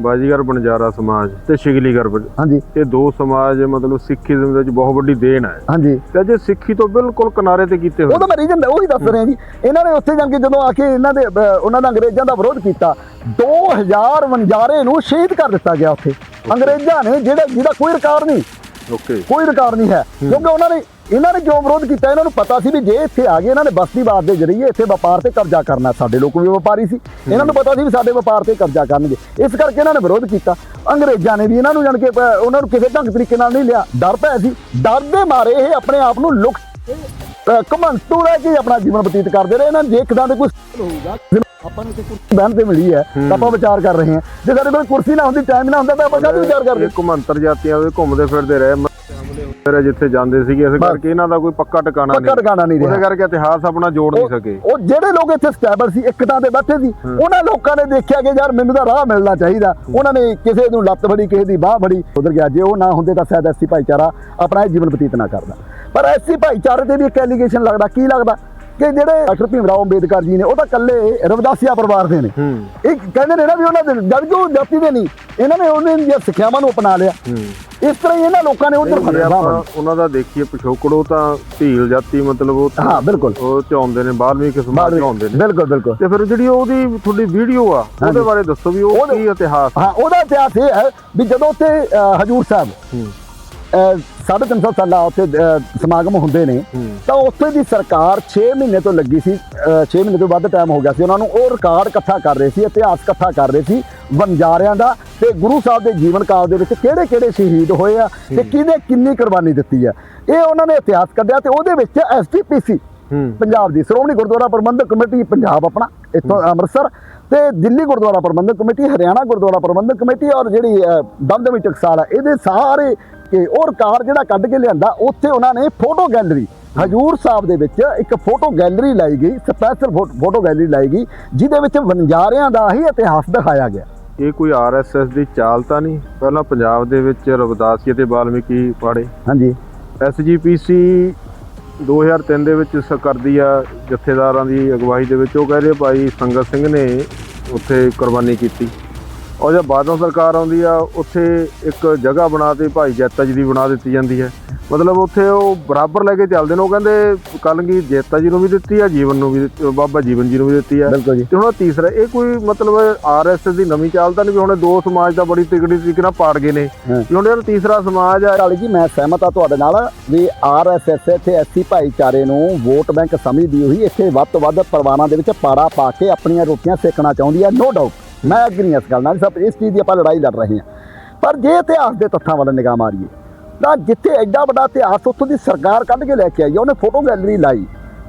ਬਾਜੀਗਰ ਬੰਜਾਰਾ ਸਮਾਜ ਤੇ ਸ਼ਿਗਲੀਗਰ ਹਾਂਜੀ। ਇਹ ਦੋ ਸਮਾਜ ਮਤਲਬ ਸਿੱਖੀਜ਼ਮ ਦੇ ਵਿੱਚ ਬਹੁਤ ਵੱਡੀ ਦੇਣ ਹੈ। ਹਾਂਜੀ। ਤੇ ਜੇ ਸਿੱਖੀ ਤੋਂ ਬਿਲਕੁਲ ਕਿਨਾਰੇ ਤੇ ਕੀਤੇ ਉਹ ਹੋਏ ਤਾਂ ਮੈਂ ਰੀਜਨ ਉਹੀ ਦੱਸ ਰਿਹਾ ਜੀ। ਇਹਨਾਂ ਨੇ ਉੱਥੇ ਜਾ ਕੇ ਜਦੋਂ ਆ ਕੇ ਇਹਨਾਂ ਦੇ ਉਹਨਾਂ ਦਾ ਅੰਗਰੇਜ਼ਾਂ ਦਾ ਵਿਰੋਧ ਕੀਤਾ 2000 ਵਣਜਾਰੇ ਨੂੰ ਸ਼ਹੀਦ ਕਰ ਦਿੱਤਾ ਗਿਆ ਉੱਥੇ। ਅੰਗਰੇਜ਼ਾਂ ਨੇ ਜਿਹੜਾ ਜਿਹਦਾ ਕੋਈ ਰਿਕਾਰਡ ਨਹੀਂ। ਓਕੇ। ਕੋਈ ਰਿਕਾਰਡ ਨਹੀਂ ਹੈ। ਕਿਉਂਕਿ ਉਹਨਾਂ ਨੇ ਇਹਨਾਂ ਨੇ ਕਿਉਂ ਵਿਰੋਧ ਕੀਤਾ? ਇਹਨਾਂ ਨੂੰ ਪਤਾ ਸੀ ਵੀ ਜੇ ਇੱਥੇ ਆ ਗਏ ਇਹਨਾਂ ਨੇ ਬਸਤੀਵਾਦ ਦੇ ਜ਼ਰੀਏ ਇੱਥੇ ਵਪਾਰ ਤੇ ਕਬਜ਼ਾ ਕਰਨਾ ਸਾਡੇ ਲੋਕ ਵੀ ਵਪਾਰੀ ਸੀ। ਇਹਨਾਂ ਨੂੰ ਪਤਾ ਸੀ ਵੀ ਸਾਡੇ ਵਪਾਰ ਤੇ ਕਬਜ਼ਾ ਕਰਨਗੇ। ਇਸ ਕਰਕੇ ਇਹਨਾਂ ਨੇ ਵਿਰੋਧ ਕੀਤਾ। ਅੰਗਰੇਜ਼ਾਂ ਨੇ ਵੀ ਇਹਨਾਂ ਨੂੰ ਜਾਣ ਕੇ ਉਹਨਾਂ ਨੂੰ ਕਿਸੇ ਢੰਗ ਤਰੀਕੇ ਨਾਲ ਨਹੀਂ ਲਿਆ। ਡਰ ਪਿਆ ਸੀ ਡਰ ਦੇ ਮਾਰੇ ਇਹ ਆਪਣੇ ਆਪ ਨੂੰ ਲੁਕ ਘਮੰਡੂ ਰਹਿ ਕੇ ਆਪਣਾ ਜੀਵਨ ਬਤੀਤ ਕਰਦੇ ਰਹੇ। ਇਹਨਾਂ ਨੂੰ ਜੇ ਇੱਕਦਾਂ ਦੇ ਕੋਈ ਹੋਊਗਾ ਆਪਾਂ ਨੂੰ ਤੇ ਕੁਰਸੀ ਬਹਿਣ ਤੇ ਮਿਲੀ ਹੈ ਤਾਂ ਆਪਾਂ ਵਿਚਾਰ ਕਰ ਰਹੇ ਹਾਂ। ਜੇ ਸਾਡੇ ਕੋਲ ਕੁਰਸੀ ਨਾ ਹੁੰਦੀ ਟਾਈਮ ਨਾ ਹੁੰਦਾ ਤਾਂ ਆਪਾਂ ਕਾਹਦੀ ਵਿਚਾਰ ਕਰਦੇ? ਘੁਮੰਤਰ ਜਾਤੀਆਂ ਦੇ ਘੁੰਮਦੇ ਫਿਰਦੇ ਰਹੇ। ਫਿਰ ਜਿੱਥੇ ਜਾਂਦੇ ਸੀਗੇ ਇਸ ਕਰਕੇ ਇਹਨਾਂ ਦਾ ਕੋਈ ਪੱਕਾ ਟਿਕਾਣਾ ਪੱਕਾ ਟਿਕਾਣਾ ਨਹੀਂ ਰਿਹਾ। ਉਹਦੇ ਕਰਕੇ ਇਤਿਹਾਸ ਆਪਣਾ ਜੋੜ ਨਹੀਂ ਸਕੇ। ਉਹ ਜਿਹੜੇ ਲੋਕ ਇੱਥੇ ਸਟੈਬਲ ਸੀ ਇੱਕ ਤਾਂ ਬੈਠੇ ਸੀ ਉਹਨਾਂ ਲੋਕਾਂ ਨੇ ਦੇਖਿਆ ਕਿ ਯਾਰ ਮੈਨੂੰ ਤਾਂ ਰਾਹ ਮਿਲਣਾ ਚਾਹੀਦਾ। ਉਹਨਾਂ ਨੇ ਕਿਸੇ ਨੂੰ ਲੱਤ ਫੜੀ ਕਿਸੇ ਦੀ ਬਾਹ ਫੜੀ ਉਧਰ ਗਿਆ। ਜੇ ਉਹ ਨਾ ਹੁੰਦੇ ਤਾਂ ਸ਼ਾਇਦ ਐਸੀ ਭਾਈਚਾਰਾ ਆਪਣਾ ਜੀਵਨ ਬਤੀਤ ਨਾ ਕਰਦਾ। ਪਰ ਐਸੀ ਭਾਈਚਾਰੇ ਤੇ ਵੀ ਇੱਕ ਐਲੀਗੇਸ਼ਨ ਲੱਗਦਾ। ਕੀ ਲੱਗਦਾ? ਕਿ ਜਿਹੜੇ ਡਾਕਟਰ ਭੀਮ ਰਾਓ ਅੰਬੇਦਕਰ ਜੀ ਨੇ ਉਹ ਤਾਂ ਇਕੱਲੇ ਰਵਿਦਾਸੀਆ ਪਰਿਵਾਰ ਦੇ ਨੇ। ਇਹ ਕਹਿੰਦੇ ਨੇ ਨਾ ਵੀ ਉਹਨਾਂ ਦੇ ਜਦ ਜਾਤੀ ਦੇ ਨਹੀਂ ਇਹਨਾਂ ਨੇ ਉਹਨਾਂ ਦੀਆਂ ਸਿੱਖਿਆਵਾਂ ਨੂੰ ਅਪਣਾ ਲਿਆ। ਇਸ ਤਰ੍ਹਾਂ ਹੀ ਇਹਨਾਂ ਲੋਕਾਂ ਨੇ ਉਧਰ ਫੜਿਆ ਉਹਨਾਂ ਦਾ ਦੇਖੀਏ ਪਿਛੋਕੜੋ ਤਾਂ ਢੀਲ ਜਾਤੀ ਮਤਲਬ ਉਹ ਹਾਂ ਬਿਲਕੁਲ। ਉਹ ਚ ਆਉਂਦੇ ਨੇ ਬਾਲਮੀਕ ਸਮਾਜ ਚ ਆਉਂਦੇ ਨੇ। ਬਿਲਕੁਲ ਬਿਲਕੁਲ। ਤੇ ਫਿਰ ਜਿਹੜੀ ਉਹਦੀ ਤੁਹਾਡੀ ਵੀਡੀਓ ਆ ਉਹਦੇ ਬਾਰੇ ਦੱਸੋ ਵੀ ਉਹ ਕੀ ਇਤਿਹਾਸ ਹਾਂ ਉਹਦਾ ਇਤਿਹਾਸ ਇਹ ਹੈ ਵੀ ਜਦੋਂ ਉੱਥੇ ਅ, ਹਜੂਰ ਸਾਹਿਬ ਹੂੰ ਅਹ, ਸਾਢੇ ਤਿੰਨ ਸੌ ਸਾਲਾ ਉੱਥੇ ਅਹ, ਸਮਾਗਮ ਹੁੰਦੇ ਨੇ। ਤਾਂ ਉੱਥੇ ਦੀ ਸਰਕਾਰ 6 ਮਹੀਨੇ ਤੋਂ ਲੱਗੀ ਸੀ 6 ਮਹੀਨੇ ਤੋਂ ਵੱਧ ਟਾਈਮ ਹੋ ਗਿਆ ਸੀ। ਉਹਨਾਂ ਨੂੰ ਉਹ ਰਿਕਾਰਡ ਇਕੱਠਾ ਕਰ ਰਹੇ ਸੀ ਇਤਿਹਾਸ ਇਕੱਠਾ ਕਰ ਰਹੇ ਸੀ ਵਣਜਾਰਿਆਂ ਦਾ। ਤੇ ਗੁਰੂ ਸਾਹਿਬ ਦੇ ਜੀਵਨ ਕਾਲ ਦੇ ਵਿੱਚ ਕਿਹੜੇ ਕਿਹੜੇ ਸ਼ਹੀਦ ਹੋਏ ਆ ਤੇ ਕਿਹਦੇ ਕਿੰਨੀ ਕੁਰਬਾਨੀ ਦਿੱਤੀ ਆ। ਇਹ ਉਹਨਾਂ ਨੇ ਇਤਿਹਾਸ ਕੱਢਿਆ ਤੇ ਉਹਦੇ ਵਿੱਚ ਐਸਟੀਪੀਸੀ ਪੰਜਾਬ ਦੀ ਸ਼੍ਰੋਮਣੀ ਗੁਰਦੁਆਰਾ ਪ੍ਰਬੰਧਕ ਕਮੇਟੀ ਪੰਜਾਬ ਆਪਣਾ ਇੱਥੋਂ ਅੰਮ੍ਰਿਤਸਰ ਤੇ ਦਿੱਲੀ ਗੁਰਦੁਆਰਾ ਪ੍ਰਬੰਧਕ ਕਮੇਟੀ ਹਰਿਆਣਾ ਗੁਰਦੁਆਰਾ ਪ੍ਰਬੰਧਕ ਕਮੇਟੀ ਔਰ ਜਿਹੜੀ ਦਮਦਮੀ ਟਕਸਾਲ ਹੈ ਇਹਦੇ ਸਾਰੇ ਕਿ ਉਹ ਕਾਰ ਜਿਹੜਾ ਕੱਢ ਕੇ ਲਿਆਂਦਾ ਉੱਥੇ ਉਹਨਾਂ ਨੇ ਫੋਟੋ ਗੈਲਰੀ ਹਜੂਰ ਸਾਹਿਬ ਦੇ ਵਿੱਚ ਇੱਕ ਫੋਟੋ ਗੈਲਰੀ ਲਾਈ ਗਈ ਸਪੈਸ਼ਲ ਫੋਟੋ ਗੈਲਰੀ ਲਾਈ ਗਈ ਜਿਹਦੇ ਵਿੱਚ ਵਣਜਾਰਿਆਂ ਦਾ ਹੀ ਇਤਿਹਾਸ ਦਿਖਾਇਆ ਗਿਆ। ਇਹ ਕੋਈ ਆਰਐਸਐਸ ਦੀ ਚਾਲ ਤਾਂ ਨਹੀਂ? ਪਹਿਲਾਂ ਪੰਜਾਬ ਦੇ ਵਿੱਚ ਰਵਿਦਾਸੀਏ ਤੇ ਵਾਲਮੀਕੀ ਪਾੜੇ। ਹਾਂਜੀ। ਐਸਜੀਪੀਸੀ 2003 ਦੇ ਵਿੱਚ ਕਰਦੀ ਆ ਜਥੇਦਾਰਾਂ ਦੀ ਅਗਵਾਈ ਦੇ ਵਿੱਚ। ਉਹ ਕਹਿੰਦੇ ਭਾਈ ਸੰਗਤ ਸਿੰਘ ਨੇ ਉੱਥੇ ਕੁਰਬਾਨੀ ਕੀਤੀ। ਔਰ ਜਦ ਬਾਦਲ ਸਰਕਾਰ ਆਉਂਦੀ ਆ ਉੱਥੇ ਇੱਕ ਜਗ੍ਹਾ ਬਣਾ ਤੇ ਭਾਈ ਜੈਤਾ ਜੀ ਦੀ ਬਣਾ ਦਿੱਤੀ ਜਾਂਦੀ ਹੈ। ਮਤਲਬ ਉੱਥੇ ਉਹ ਬਰਾਬਰ ਲੈ ਕੇ ਚੱਲਦੇ ਨੇ ਉਹ ਕਹਿੰਦੇ ਕਲਗੀ ਜੈਤਾ ਜੀ ਨੂੰ ਵੀ ਦਿੱਤੀ ਆ ਜੀਵਨ ਨੂੰ ਵੀ ਬਾਬਾ ਜੀਵਨ ਜੀ ਨੂੰ ਵੀ ਦਿੱਤੀ ਆ। ਜੀ। ਤੇ ਹੁਣ ਤੀਸਰਾ ਇਹ ਕੋਈ ਮਤਲਬ ਆਰਐਸਐਸ ਦੀ ਨਵੀਂ ਚਾਲ ਤਾਂ ਨਹੀਂ ਵੀ ਹੁਣ ਦੋ ਸਮਾਜ ਦਾ ਬੜੀ ਤਿਕੜੀ ਤਰੀਕੇ ਨਾਲ ਪਾੜ ਗਏ ਨੇ। ਵੀ ਹੁਣ ਇਹ ਤੀਸਰਾ ਸਮਾਜ ਆ। ਕਾਲੀ ਜੀ ਮੈਂ ਸਹਿਮਤ ਆ ਤੁਹਾਡੇ ਨਾਲ ਵੀ ਆਰਐਸਐਸ ਤੇ ਐਸਸੀ ਭਾਈਚਾਰੇ ਨੂੰ ਵੋਟ ਬੈਂਕ ਸਮਝਦੀ ਹੋਈ ਇੱਥੇ ਵੱਧ ਤੋਂ ਵੱਧ ਪਰਿਵਾਰਾਂ ਦੇ ਵਿੱਚ ਪਾੜਾ ਪਾ ਕੇ ਆਪਣੀਆਂ ਰੋਟੀਆਂ ਸੇਕਣਾ ਚਾਹੁੰਦੀ ਹੈ ਨੋ ਡਾਊਟ ਮੈਂ ਐਗਰੀ ਇਸ ਗੱਲ ਨਾਲ, ਸਭ ਇਸ ਚੀਜ਼ ਦੀ ਆਪਾਂ ਲੜਾਈ ਲੜ ਰਹੇ ਹਾਂ। ਪਰ ਜੇ ਇਤਿਹਾਸ ਦੇ ਤੱਥਾਂ ਵੱਲ ਨਿਗਾਹ ਮਾਰੀਏ, ਤਾਂ ਜਿੱਥੇ ਐਡਾ ਵੱਡਾ ਇਤਿਹਾਸ ਉੱਥੋਂ ਦੀ ਸਰਕਾਰ ਕੱਢ ਕੇ ਲੈ ਕੇ ਆਈ ਉਹਨੇ ਫੋਟੋ ਗੈਲਰੀ ਲਾਈ।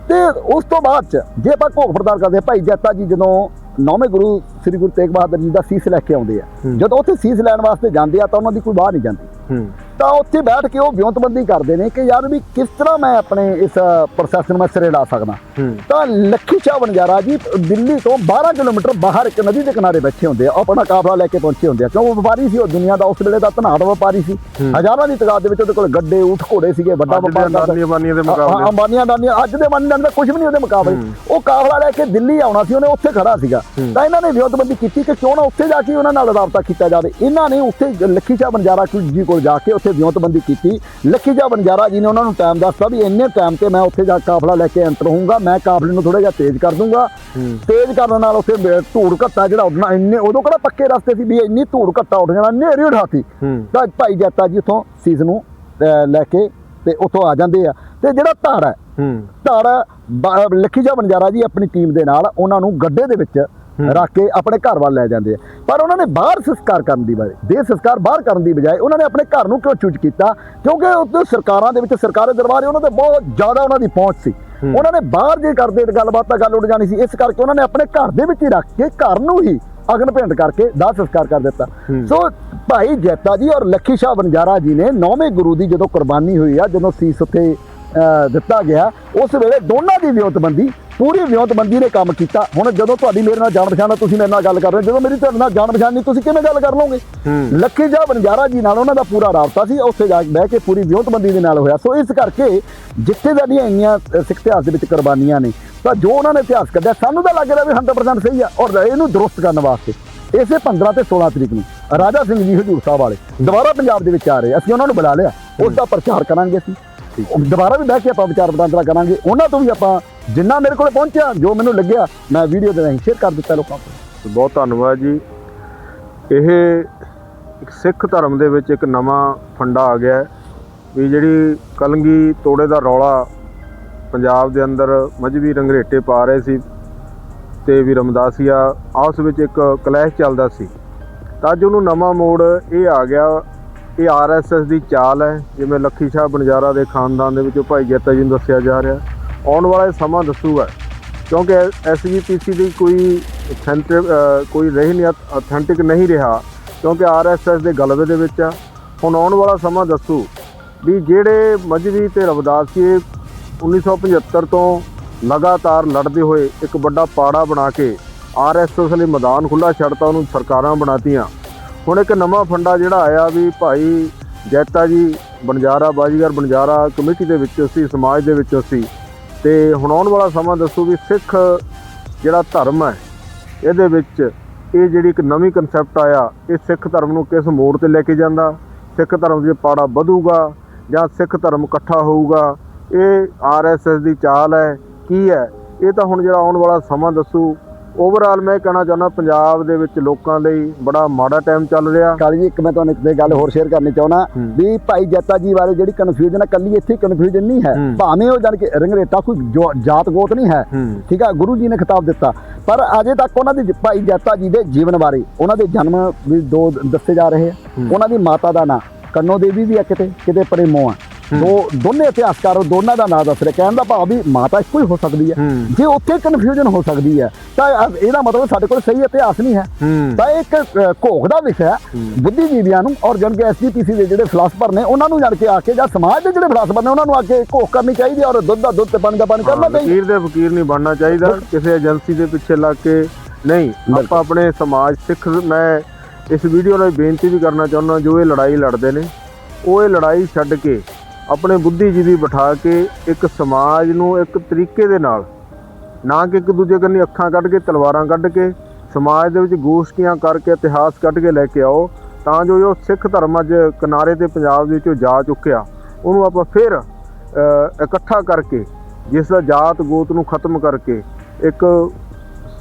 ਤੇ ਉਸ ਤੋਂ ਬਾਅਦ ਚ, ਜੇ ਆਪਾਂ ਭੋਗ ਪ੍ਰਦਾਨ ਕਰਦੇ ਭਾਈ ਜੱਤਾ ਜੀ ਜਦੋਂ ਨੌਵੇਂ ਗੁਰੂ ਸ੍ਰੀ ਗੁਰੂ ਤੇਗ ਬਹਾਦਰ ਜੀ ਦਾ ਸੀਸ ਲੈ ਕੇ ਆਉਂਦੇ ਆ। ਜਦੋਂ ਉੱਥੇ ਸੀਸ ਲੈਣ ਵਾਸਤੇ ਜਾਂਦੇ ਆ ਤਾਂ ਉਹਨਾਂ ਦੀ ਕੋਈ ਬਾਹ ਨਹੀਂ ਜਾਂਦੀ। ਤਾਂ ਉੱਥੇ ਬੈਠ ਕੇ ਉਹ ਵਿਉਂਤਬੰਦੀ ਕਰਦੇ ਨੇ ਕਿ ਯਾਰ ਵੀ ਕਿਸ ਤਰ੍ਹਾਂ ਮੈਂ ਆਪਣੇ ਇਸ ਪ੍ਰੋਸੈਸ ਨੂੰ ਮੈਂ ਸਿਰੇ ਲਾ ਸਕਦਾ। ਤਾਂ ਲੱਖੀ ਸ਼ਾਹ ਵਣਜਾਰਾ ਜੀ ਦਿੱਲੀ ਤੋਂ 12 ਕਿਲੋਮੀਟਰ ਬਾਹਰ ਇੱਕ ਨਦੀ ਦੇ ਕਿਨਾਰੇ ਬੈਠੇ ਹੁੰਦੇ ਆ। ਆਪਣਾ ਕਾਫਲਾ ਲੈ ਕੇ ਪਹੁੰਚੇ ਹੁੰਦੇ ਆ। ਕਿਉਂ? ਉਹ ਵਪਾਰੀ ਸੀ ਉਹ ਦੁਨੀਆ ਦਾ ਉਸ ਵੇਲੇ ਦਾ ਧਨਾੜ ਵਪਾਰੀ ਸੀ। ਹਜ਼ਾਰਾਂ ਦੀ ਤਾਦਾਦ ਦੇ ਵਿੱਚ ਉਹਦੇ ਕੋਲ ਗੱਡੇ ਊਠ ਘੋੜੇ ਸੀਗੇ ਵੱਡਾ ਦੇ ਵਪਾਰ ਅੰਬਾਨੀ ਅੰਬਾਨੀਆਂ ਦੇ ਹਾਂ, ਮੁਕਾਬਲੇ। ਅੰਬਾਨੀਆਂ ਦਾਨੀਆਂ ਅੱਜ ਦੇ ਮੰਨ ਦਾ ਕੁਝ ਵੀ ਨਹੀਂ ਉਹਦੇ ਮੁਕਾਬਲੇ। ਉਹ ਕਾਫਲਾ ਲੈ ਕੇ ਦਿੱਲੀ ਆਉਣਾ ਸੀ ਉਹਨੇ ਉੱਥੇ ਖੜਾ ਸੀਗਾ। ਤਾਂ ਇਹਨਾਂ ਨੇ ਵਿਉਂਤਬੰਦੀ ਕੀਤੀ ਕਿ ਕਿਉਂ ਨਾ ਉੱਥੇ ਜਾ ਕੇ ਉਹਨਾਂ ਨਾਲ ਰਾਬਤਾ ਕੀਤਾ ਜਾਵੇ। ਇਹਨਾਂ ਨੇ ਉੱਥੇ ਲੱਖੀ ਸ਼ਾਹ ਬੰਜਾਰਾ ਜੀ ਕੋਲ ਜਾ ਕੇ ਉੱਥੇ ਵਿਉਂਤਬੰਦੀ ਕੀਤੀ। ਲੱਖੀ ਸ਼ਾਹ ਬੰਜਾਰਾ ਜੀ ਨੇ ਉਹਨਾਂ ਨੂੰ ਟਾਈਮ ਦੱਸਤਾ ਵੀ ਇੰਨੇ ਟਾਈਮ ਤੇ ਮੈਂ ਉੱਥੇ ਜਾ ਕਾਫਲਾ ਲੈ ਕੇ ਐਂਟਰ ਹੋਊਂਗਾ ਮੈਂ ਕਾਫਲੇ ਨੂੰ ਥੋੜਾ ਜਿਹਾ ਤੇਜ਼ ਕਰ ਦੂੰਗਾ। ਤੇਜ਼ ਕਰਨ ਨਾਲ ਉੱਥੇ ਧੂੜ ਘੱਟਾ ਜਿਹੜਾ ਉੱਡਣਾ ਇੰਨੇ ਉਦੋਂ ਕਿਹੜਾ ਪੱਕੇ ਰਸਤੇ ਸੀ ਵੀ ਇੰਨੀ ਧੂੜ ਘੱਟਾ ਉੱਡ ਜਾਣਾ ਨੇਰੀ ਉਠਾਤੀ ਤਾਂ ਭਾਈ ਜੱਤਾ ਜੀ ਉੱਥੋਂ ਸੀਜ਼ ਨੂੰ ਲੈ ਕੇ ਤੇ ਉੱਥੋਂ ਆ ਜਾਂਦੇ ਆ। ਤੇ ਜਿਹੜਾ ਧੜ ਬ- ਲੱਖੀ ਜਾ ਬੰਜਾਰਾ ਜੀ ਆਪਣੀ ਟੀਮ ਦੇ ਨਾਲ ਉਹਨਾਂ ਨੂੰ ਗੱਡੇ ਦੇ ਵਿੱਚ। ਰੱਖ ਕੇ ਆਪਣੇ ਘਰ ਵੱਲ ਲੈ ਜਾਂਦੇ ਆ। ਪਰ ਉਹਨਾਂ ਨੇ ਬਾਹਰ ਸੰਸਕਾਰ ਕਰਨ ਦੀ ਬਜਾਏ ਦੇ ਸੰਸਕਾਰ ਬਾਹਰ ਕਰਨ ਦੀ ਬਜਾਏ ਉਹਨਾਂ ਨੇ ਆਪਣੇ ਘਰ ਨੂੰ ਕਿਉਂ ਚੂਜ਼ ਕੀਤਾ? ਕਿਉਂਕਿ ਉੱਥੇ ਸਰਕਾਰਾਂ ਦੇ ਵਿੱਚ ਸਰਕਾਰੀ ਦਰਬਾਰੇ ਉਹਨਾਂ ਤੇ ਬਹੁਤ ਜ਼ਿਆਦਾ ਉਹਨਾਂ ਦੀ ਪਹੁੰਚ ਸੀ। ਉਹਨਾਂ ਨੇ ਬਾਹਰ ਜੇ ਕਰਦੇ ਤਾਂ ਗੱਲਬਾਤ ਤਾਂ ਗੱਲ ਉੱਡ ਜਾਣੀ ਸੀ। ਇਸ ਕਰਕੇ ਉਹਨਾਂ ਨੇ ਆਪਣੇ ਘਰ ਦੇ ਵਿੱਚ ਹੀ ਰੱਖ ਕੇ ਘਰ ਨੂੰ ਹੀ ਅਗਨ ਭੇਂਟ ਕਰਕੇ ਦਾਹ ਸੰਸਕਾਰ ਕਰ ਦਿੱਤਾ। ਸੋ ਭਾਈ ਜੈਤਾ ਜੀ ਔਰ ਲੱਖੀ ਸ਼ਾਹ ਬੰਜਾਰਾ ਜੀ ਨੇ ਨੌਵੇਂ ਗੁਰੂ ਦੀ ਜਦੋਂ ਕੁਰਬਾਨੀ ਹੋਈ ਆ ਜਦੋਂ ਸੀਸ ਉੱਤੇ ਦਿੱਤਾ ਗਿਆ। ਉਸ ਵੇਲੇ ਦੋਨਾਂ ਦੀ ਵਿਉਂਤਬੰਦੀ ਪੂਰੀ ਵਿਉਂਤਬੰਦੀ ਨੇ ਕੰਮ ਕੀਤਾ। ਹੁਣ ਜਦੋਂ ਤੁਹਾਡੀ ਮੇਰੇ ਨਾਲ ਜਾਣ ਪਛਾਣ ਤੁਸੀਂ ਮੇਰੇ ਨਾਲ ਗੱਲ ਕਰ ਰਹੇ ਜਦੋਂ ਮੇਰੀ ਤੁਹਾਡੇ ਨਾਲ ਜਾਣ ਪਛਾਣ ਨਹੀਂ ਤੁਸੀਂ ਕਿਵੇਂ ਗੱਲ ਕਰ ਲਓਗੇ? ਲੱਖੀ ਜਾ ਬੰਜਾਰਾ ਜੀ ਨਾਲ ਉਹਨਾਂ ਦਾ ਪੂਰਾ ਰਾਬਤਾ ਸੀ ਉੱਥੇ ਜਾ ਕੇ ਬਹਿ ਕੇ ਪੂਰੀ ਵਿਉਂਤਬੰਦੀ ਦੇ ਨਾਲ ਹੋਇਆ। ਸੋ ਇਸ ਕਰਕੇ ਜਿੱਥੇ ਸਾਡੀਆਂ ਇੰਨੀਆਂ ਸਿੱਖ ਇਤਿਹਾਸ ਦੇ ਵਿੱਚ ਕੁਰਬਾਨੀਆਂ ਨੇ ਤਾਂ ਜੋ ਉਹਨਾਂ ਨੇ ਇਤਿਹਾਸ ਕੱਢਿਆ ਸਾਨੂੰ ਤਾਂ ਲੱਗ ਰਿਹਾ ਵੀ 100% ਸਹੀ ਆ ਔਰ ਇਹਨੂੰ ਦਰੁਸਤ ਕਰਨ ਵਾਸਤੇ। ਇਸੇ 15 ਤੇ 16 ਤਰੀਕ ਨੂੰ ਰਾਜਾ ਸਿੰਘ ਜੀ ਹਜੂਰ ਸਾਹਿਬ ਵਾਲੇ ਦੁਬਾਰਾ ਪੰਜਾਬ ਦੇ ਵਿੱਚ ਆ ਰਹੇ ਅਸੀਂ ਉਹਨਾਂ ਨੂੰ ਬੁਲਾ ਲਿਆ ਉਸ ਦਾ ਪ੍ਰਚਾਰ ਕਰਾਂਗੇ ਅਸੀਂ। ਦੁਬਾਰਾ ਵੀ ਬਹਿ ਕੇ ਆਪਾਂ ਵਿਚਾਰ ਵਟਾਂਦਰਾ ਕਰਾਂਗੇ। ਉਹਨਾਂ ਤੋਂ ਵੀ ਆਪਾਂ ਜਿੰਨਾ ਮੇਰੇ ਕੋਲ ਪਹੁੰਚਿਆ ਜੋ ਮੈਨੂੰ ਲੱਗਿਆ ਮੈਂ ਵੀਡੀਓ ਦੇ ਰਾਹੀਂ ਸ਼ੇਅਰ ਕਰ ਦਿੱਤਾ ਲੋਕਾਂ ਕੋਲ ਬਹੁਤ ਧੰਨਵਾਦ ਜੀ। ਇਹ ਇੱਕ ਸਿੱਖ ਧਰਮ ਦੇ ਵਿੱਚ ਇੱਕ ਨਵਾਂ ਫੰਡਾ ਆ ਗਿਆ ਵੀ ਜਿਹੜੀ ਕਲੰਗੀ ਤੋੜੇ ਦਾ ਰੌਲਾ ਪੰਜਾਬ ਦੇ ਅੰਦਰ ਮਜਬੀ ਰੰਗਰੇਟੇ ਪਾ ਰਹੇ ਸੀ ਤੇ ਵੀ ਰਮਦਾਸੀਆ ਆਪਸ ਵਿੱਚ ਇੱਕ ਕਲੈਸ਼ ਚੱਲਦਾ ਸੀ। ਤਾਂ ਅੱਜ ਉਹਨੂੰ ਨਵਾਂ ਮੋੜ ਇਹ ਆ ਗਿਆ ਇਹ ਆਰਐਸਐਸ ਦੀ ਚਾਲ ਹੈ ਜਿਵੇਂ ਲੱਖੀ ਸ਼ਾਹ ਬਨਜਾਰਾ ਦੇ ਖਾਨਦਾਨ ਦੇ ਵਿੱਚੋਂ ਭਾਈ ਜੱਤਾ ਜੀ ਨੂੰ ਦੱਸਿਆ ਜਾ ਰਿਹਾ। ਆਉਣ ਵਾਲਾ ਸਮਾਂ ਦੱਸੂਗਾ ਕਿਉਂਕਿ ਐਸਜੀਪੀਸੀ ਦੀ ਕੋਈ authentic, ਕੋਈ ਰਹੀ ਨਹੀਂ ਅਥੈਂਟਿਕ ਨਹੀਂ ਰਿਹਾ ਕਿਉਂਕਿ ਆਰਐਸਐਸ ਦੇ ਗਲਬੇ ਦੇ ਵਿੱਚ ਆ। ਹੁਣ ਆਉਣ ਵਾਲਾ ਸਮਾਂ ਦੱਸੂ ਵੀ ਜਿਹੜੇ ਮਜਬੀ ਤੇ ਰਵਦਾਸੀਏ 1975 ਤੋਂ ਲਗਾਤਾਰ ਲੜਦੇ ਹੋਏ ਇੱਕ ਵੱਡਾ ਪਾੜਾ ਬਣਾ ਕੇ ਆਰਐਸਐਸ ਲਈ ਮੈਦਾਨ ਖੁੱਲਾ ਛੱਡਤਾ ਉਹਨੂੰ ਸਰਕਾਰਾਂ ਬਣਾਤੀਆਂ। ਹੁਣ ਇੱਕ ਨਵਾਂ ਫੰਡਾ ਜਿਹੜਾ ਆਇਆ ਵੀ ਭਾਈ ਜੈਤਾ ਜੀ ਬਨਜਾਰਾ ਬਾਜੀਗਰ ਬਨਜਾਰਾ ਕਮੇਟੀ ਦੇ ਵਿੱਚ ਸੀ, ਸਮਾਜ ਦੇ ਵਿੱਚ ਸੀ। ਤੇ ਹੁਣ ਆਉਣ ਵਾਲਾ ਸਮਾਂ ਦੱਸੂ ਵੀ ਸਿੱਖ ਜਿਹੜਾ ਧਰਮ ਹੈ, ਇਹਦੇ ਵਿੱਚ ਇਹ ਜਿਹੜੀ ਇੱਕ ਨਵੀਂ ਕਨਸੈਪਟ ਆਇਆ, ਇਹ ਸਿੱਖ ਧਰਮ ਨੂੰ ਕਿਸ ਮੋੜ ਤੇ ਲੈ ਕੇ ਜਾਂਦਾ? ਸਿੱਖ ਧਰਮ ਦੇ ਪਾੜਾ ਵਧੂਗਾ ਜਾਂ ਸਿੱਖ ਧਰਮ ਇਕੱਠਾ ਹੋਊਗਾ? ਇਹ ਆਰਐਸਐਸ ਦੀ ਚਾਲ ਹੈ, ਕੀ ਹੈ? ਇਹ ਤਾਂ ਹੁਣ ਜਿਹੜਾ ਆਉਣ ਵਾਲਾ ਸਮਾਂ ਦੱਸੂ ਓਵਰਆਲ ਮੈਂ ਕਹਿਣਾ ਚਾਹੁੰਦਾ ਪੰਜਾਬ ਦੇ ਵਿੱਚ ਲੋਕਾਂ ਲਈ ਬੜਾ ਮਾੜਾ ਟਾਈਮ ਚੱਲ ਰਿਹਾ। ਕਾਲੀ ਜੀ ਇੱਕ ਮੈਂ ਤੁਹਾਨੂੰ ਇੱਕ ਗੱਲ ਹੋਰ ਸ਼ੇਅਰ ਕਰਨੀ ਚਾਹੁੰਦਾ ਹੂੰ। ਵੀ ਭਾਈ ਜੱਤਾ ਜੀ ਬਾਰੇ ਜਿਹੜੀ ਕਨਫਿਊਜ਼ਨ ਹੈ ਕੱਲੀ ਇੱਥੇ ਕਨਫਿਊਜ਼ਨ ਨਹੀਂ ਹੈ। ਹੂੰ। ਭਾਵੇਂ ਉਹ ਜਾਣ ਕੇ ਰੰਗਰੇਟਾ ਕੋਈ ਜਾਤ ਗੋਤ ਨਹੀਂ ਹੈ। ਹੂੰ। ਠੀਕ ਆ ਗੁਰੂ ਜੀ ਨੇ ਖਿਤਾਬ ਦਿੱਤਾ। ਪਰ ਅਜੇ ਤੱਕ ਉਹਨਾਂ ਦੇ ਭਾਈ ਜੱਤਾ ਜੀ ਦੇ ਜੀਵਨ ਬਾਰੇ ਉਹਨਾਂ ਦੇ ਜਨਮ ਵੀ ਦੋ ਦੱਸੇ ਜਾ ਰਹੇ ਆ। ਹੂੰ। ਉਹਨਾਂ ਦੀ ਮਾਤਾ ਦਾ ਨਾਂ ਕੰਨੋ ਦੇਵੀ ਵੀ ਆ ਕਿਤੇ ਕਿਤੇ ਪ੍ਰੇਮੋ ਆ। ਦੋ ਦੋਨੇ ਇਤਿਹਾਸਕਾਰ ਦੋਨਾਂ ਦਾ ਨਾਂ ਦੱਸ ਰਹੇ। ਕਹਿਣ ਦਾ ਭਾਵ ਵੀ ਮਾਤਾ ਇੱਕੋ ਹੀ ਹੋ ਸਕਦੀ ਹੈ। ਜੇ ਉੱਥੇ ਕਨਫਿਊਜ਼ਨ ਹੋ ਸਕਦੀ ਹੈ ਤਾਂ ਇਹਦਾ ਮਤਲਬ ਸਾਡੇ ਕੋਲ ਸਹੀ ਇਤਿਹਾਸ ਨਹੀਂ ਹੈ। ਤਾਂ ਇੱਕ ਘੋਖ ਦਾ ਵਿਸ਼ਾ ਹੈ ਬੁੱਧੀਜੀਵੀਆਂ ਨੂੰ ਔਰ ਜਨ ਕੇ ਐਸਜੀਪੀਸੀ ਦੇ ਜਿਹੜੇ ਫਿਲਾਸਫਰ ਨੇ ਉਹਨਾਂ ਨੂੰ ਜਣ ਕੇ ਆ ਕੇ ਜਾਂ ਸਮਾਜ ਦੇ ਜਿਹੜੇ ਫਿਲਾਸਫਰ ਨੇ ਉਹਨਾਂ ਨੂੰ ਆ ਕੇ ਘੋਖ ਕਰਨੀ ਚਾਹੀਦੀ ਔਰ ਦੁੱਧ ਦਾ ਦੁੱਧ ਤੇ ਪਾਣੀ ਦਾ ਪਾਣੀ ਕਰਨਾ ਚਾਹੀਦਾ। ਫਕੀਰ ਦੇ ਫਕੀਰ ਨਹੀਂ ਬਣਨਾ ਚਾਹੀਦਾ ਕਿਸੇ ਏਜੰਸੀ ਦੇ ਪਿੱਛੇ ਲੱਗ ਕੇ ਨਹੀਂ। ਆਪਾਂ ਆਪਣੇ ਸਮਾਜ ਸਿੱਖ ਮੈਂ ਇਸ ਵੀਡੀਓ ਨਾਲ ਬੇਨਤੀ ਵੀ ਕਰਨਾ ਚਾਹੁੰਦਾ ਜੋ ਇਹ ਲੜਾਈ ਲੜਦੇ ਨੇ ਉਹ ਇਹ ਲੜਾਈ ਛੱਡ ਕੇ ਆਪਣੇ ਬੁੱਧੀਜੀਵੀ ਬਿਠਾ ਕੇ ਇੱਕ ਸਮਾਜ ਨੂੰ ਇੱਕ ਤਰੀਕੇ ਦੇ ਨਾਲ, ਨਾ ਕਿ ਇੱਕ ਦੂਜੇ ਕੰਨੀ ਅੱਖਾਂ ਕੱਢ ਕੇ, ਤਲਵਾਰਾਂ ਕੱਢ ਕੇ, ਸਮਾਜ ਦੇ ਵਿੱਚ ਗੋਸ਼ਟੀਆਂ ਕਰਕੇ, ਇਤਿਹਾਸ ਕੱਢ ਕੇ ਲੈ ਕੇ ਆਓ, ਤਾਂ ਜੋ ਜੋ ਸਿੱਖ ਧਰਮ ਅੱਜ ਕਿਨਾਰੇ ਤੇ ਪੰਜਾਬ ਦੇ ਵਿੱਚੋਂ ਜਾ ਚੁੱਕਿਆ, ਉਹਨੂੰ ਆਪਾਂ ਫਿਰ ਇਕੱਠਾ ਕਰਕੇ, ਜਿਸ ਦਾ ਜਾਤ ਗੋਤ ਨੂੰ ਖਤਮ ਕਰਕੇ, ਇੱਕ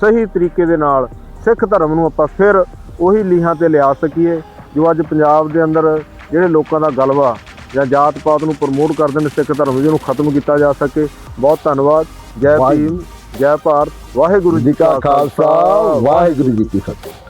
ਸਹੀ ਤਰੀਕੇ ਦੇ ਨਾਲ ਸਿੱਖ ਧਰਮ ਨੂੰ ਆਪਾਂ ਫਿਰ ਉਹੀ ਲੀਹਾਂ ਤੇ ਲਿਆ ਸਕੀਏ, ਜੋ ਅੱਜ ਪੰਜਾਬ ਦੇ ਅੰਦਰ ਜਿਹੜੇ ਲੋਕਾਂ ਦਾ ਗਲਵਾ ਜਾਂ ਜਾਤ ਪਾਤ ਨੂੰ ਪ੍ਰਮੋਟ ਕਰਦੇ ਨੇ ਸਿੱਖ ਧਰਮ ਜਿਹਨੂੰ ਖਤਮ ਕੀਤਾ ਜਾ ਸਕੇ। ਬਹੁਤ ਧੰਨਵਾਦ। ਜੈ। ਭੀਮ ਜੈ ਭਾਰਤ। ਵਾਹਿਗੁਰੂ ਜੀ ਕਾ ਖਾਲਸਾ। ਵਾਹਿਗੁਰੂ ਜੀ ਕੀ ਫਤਿਹ।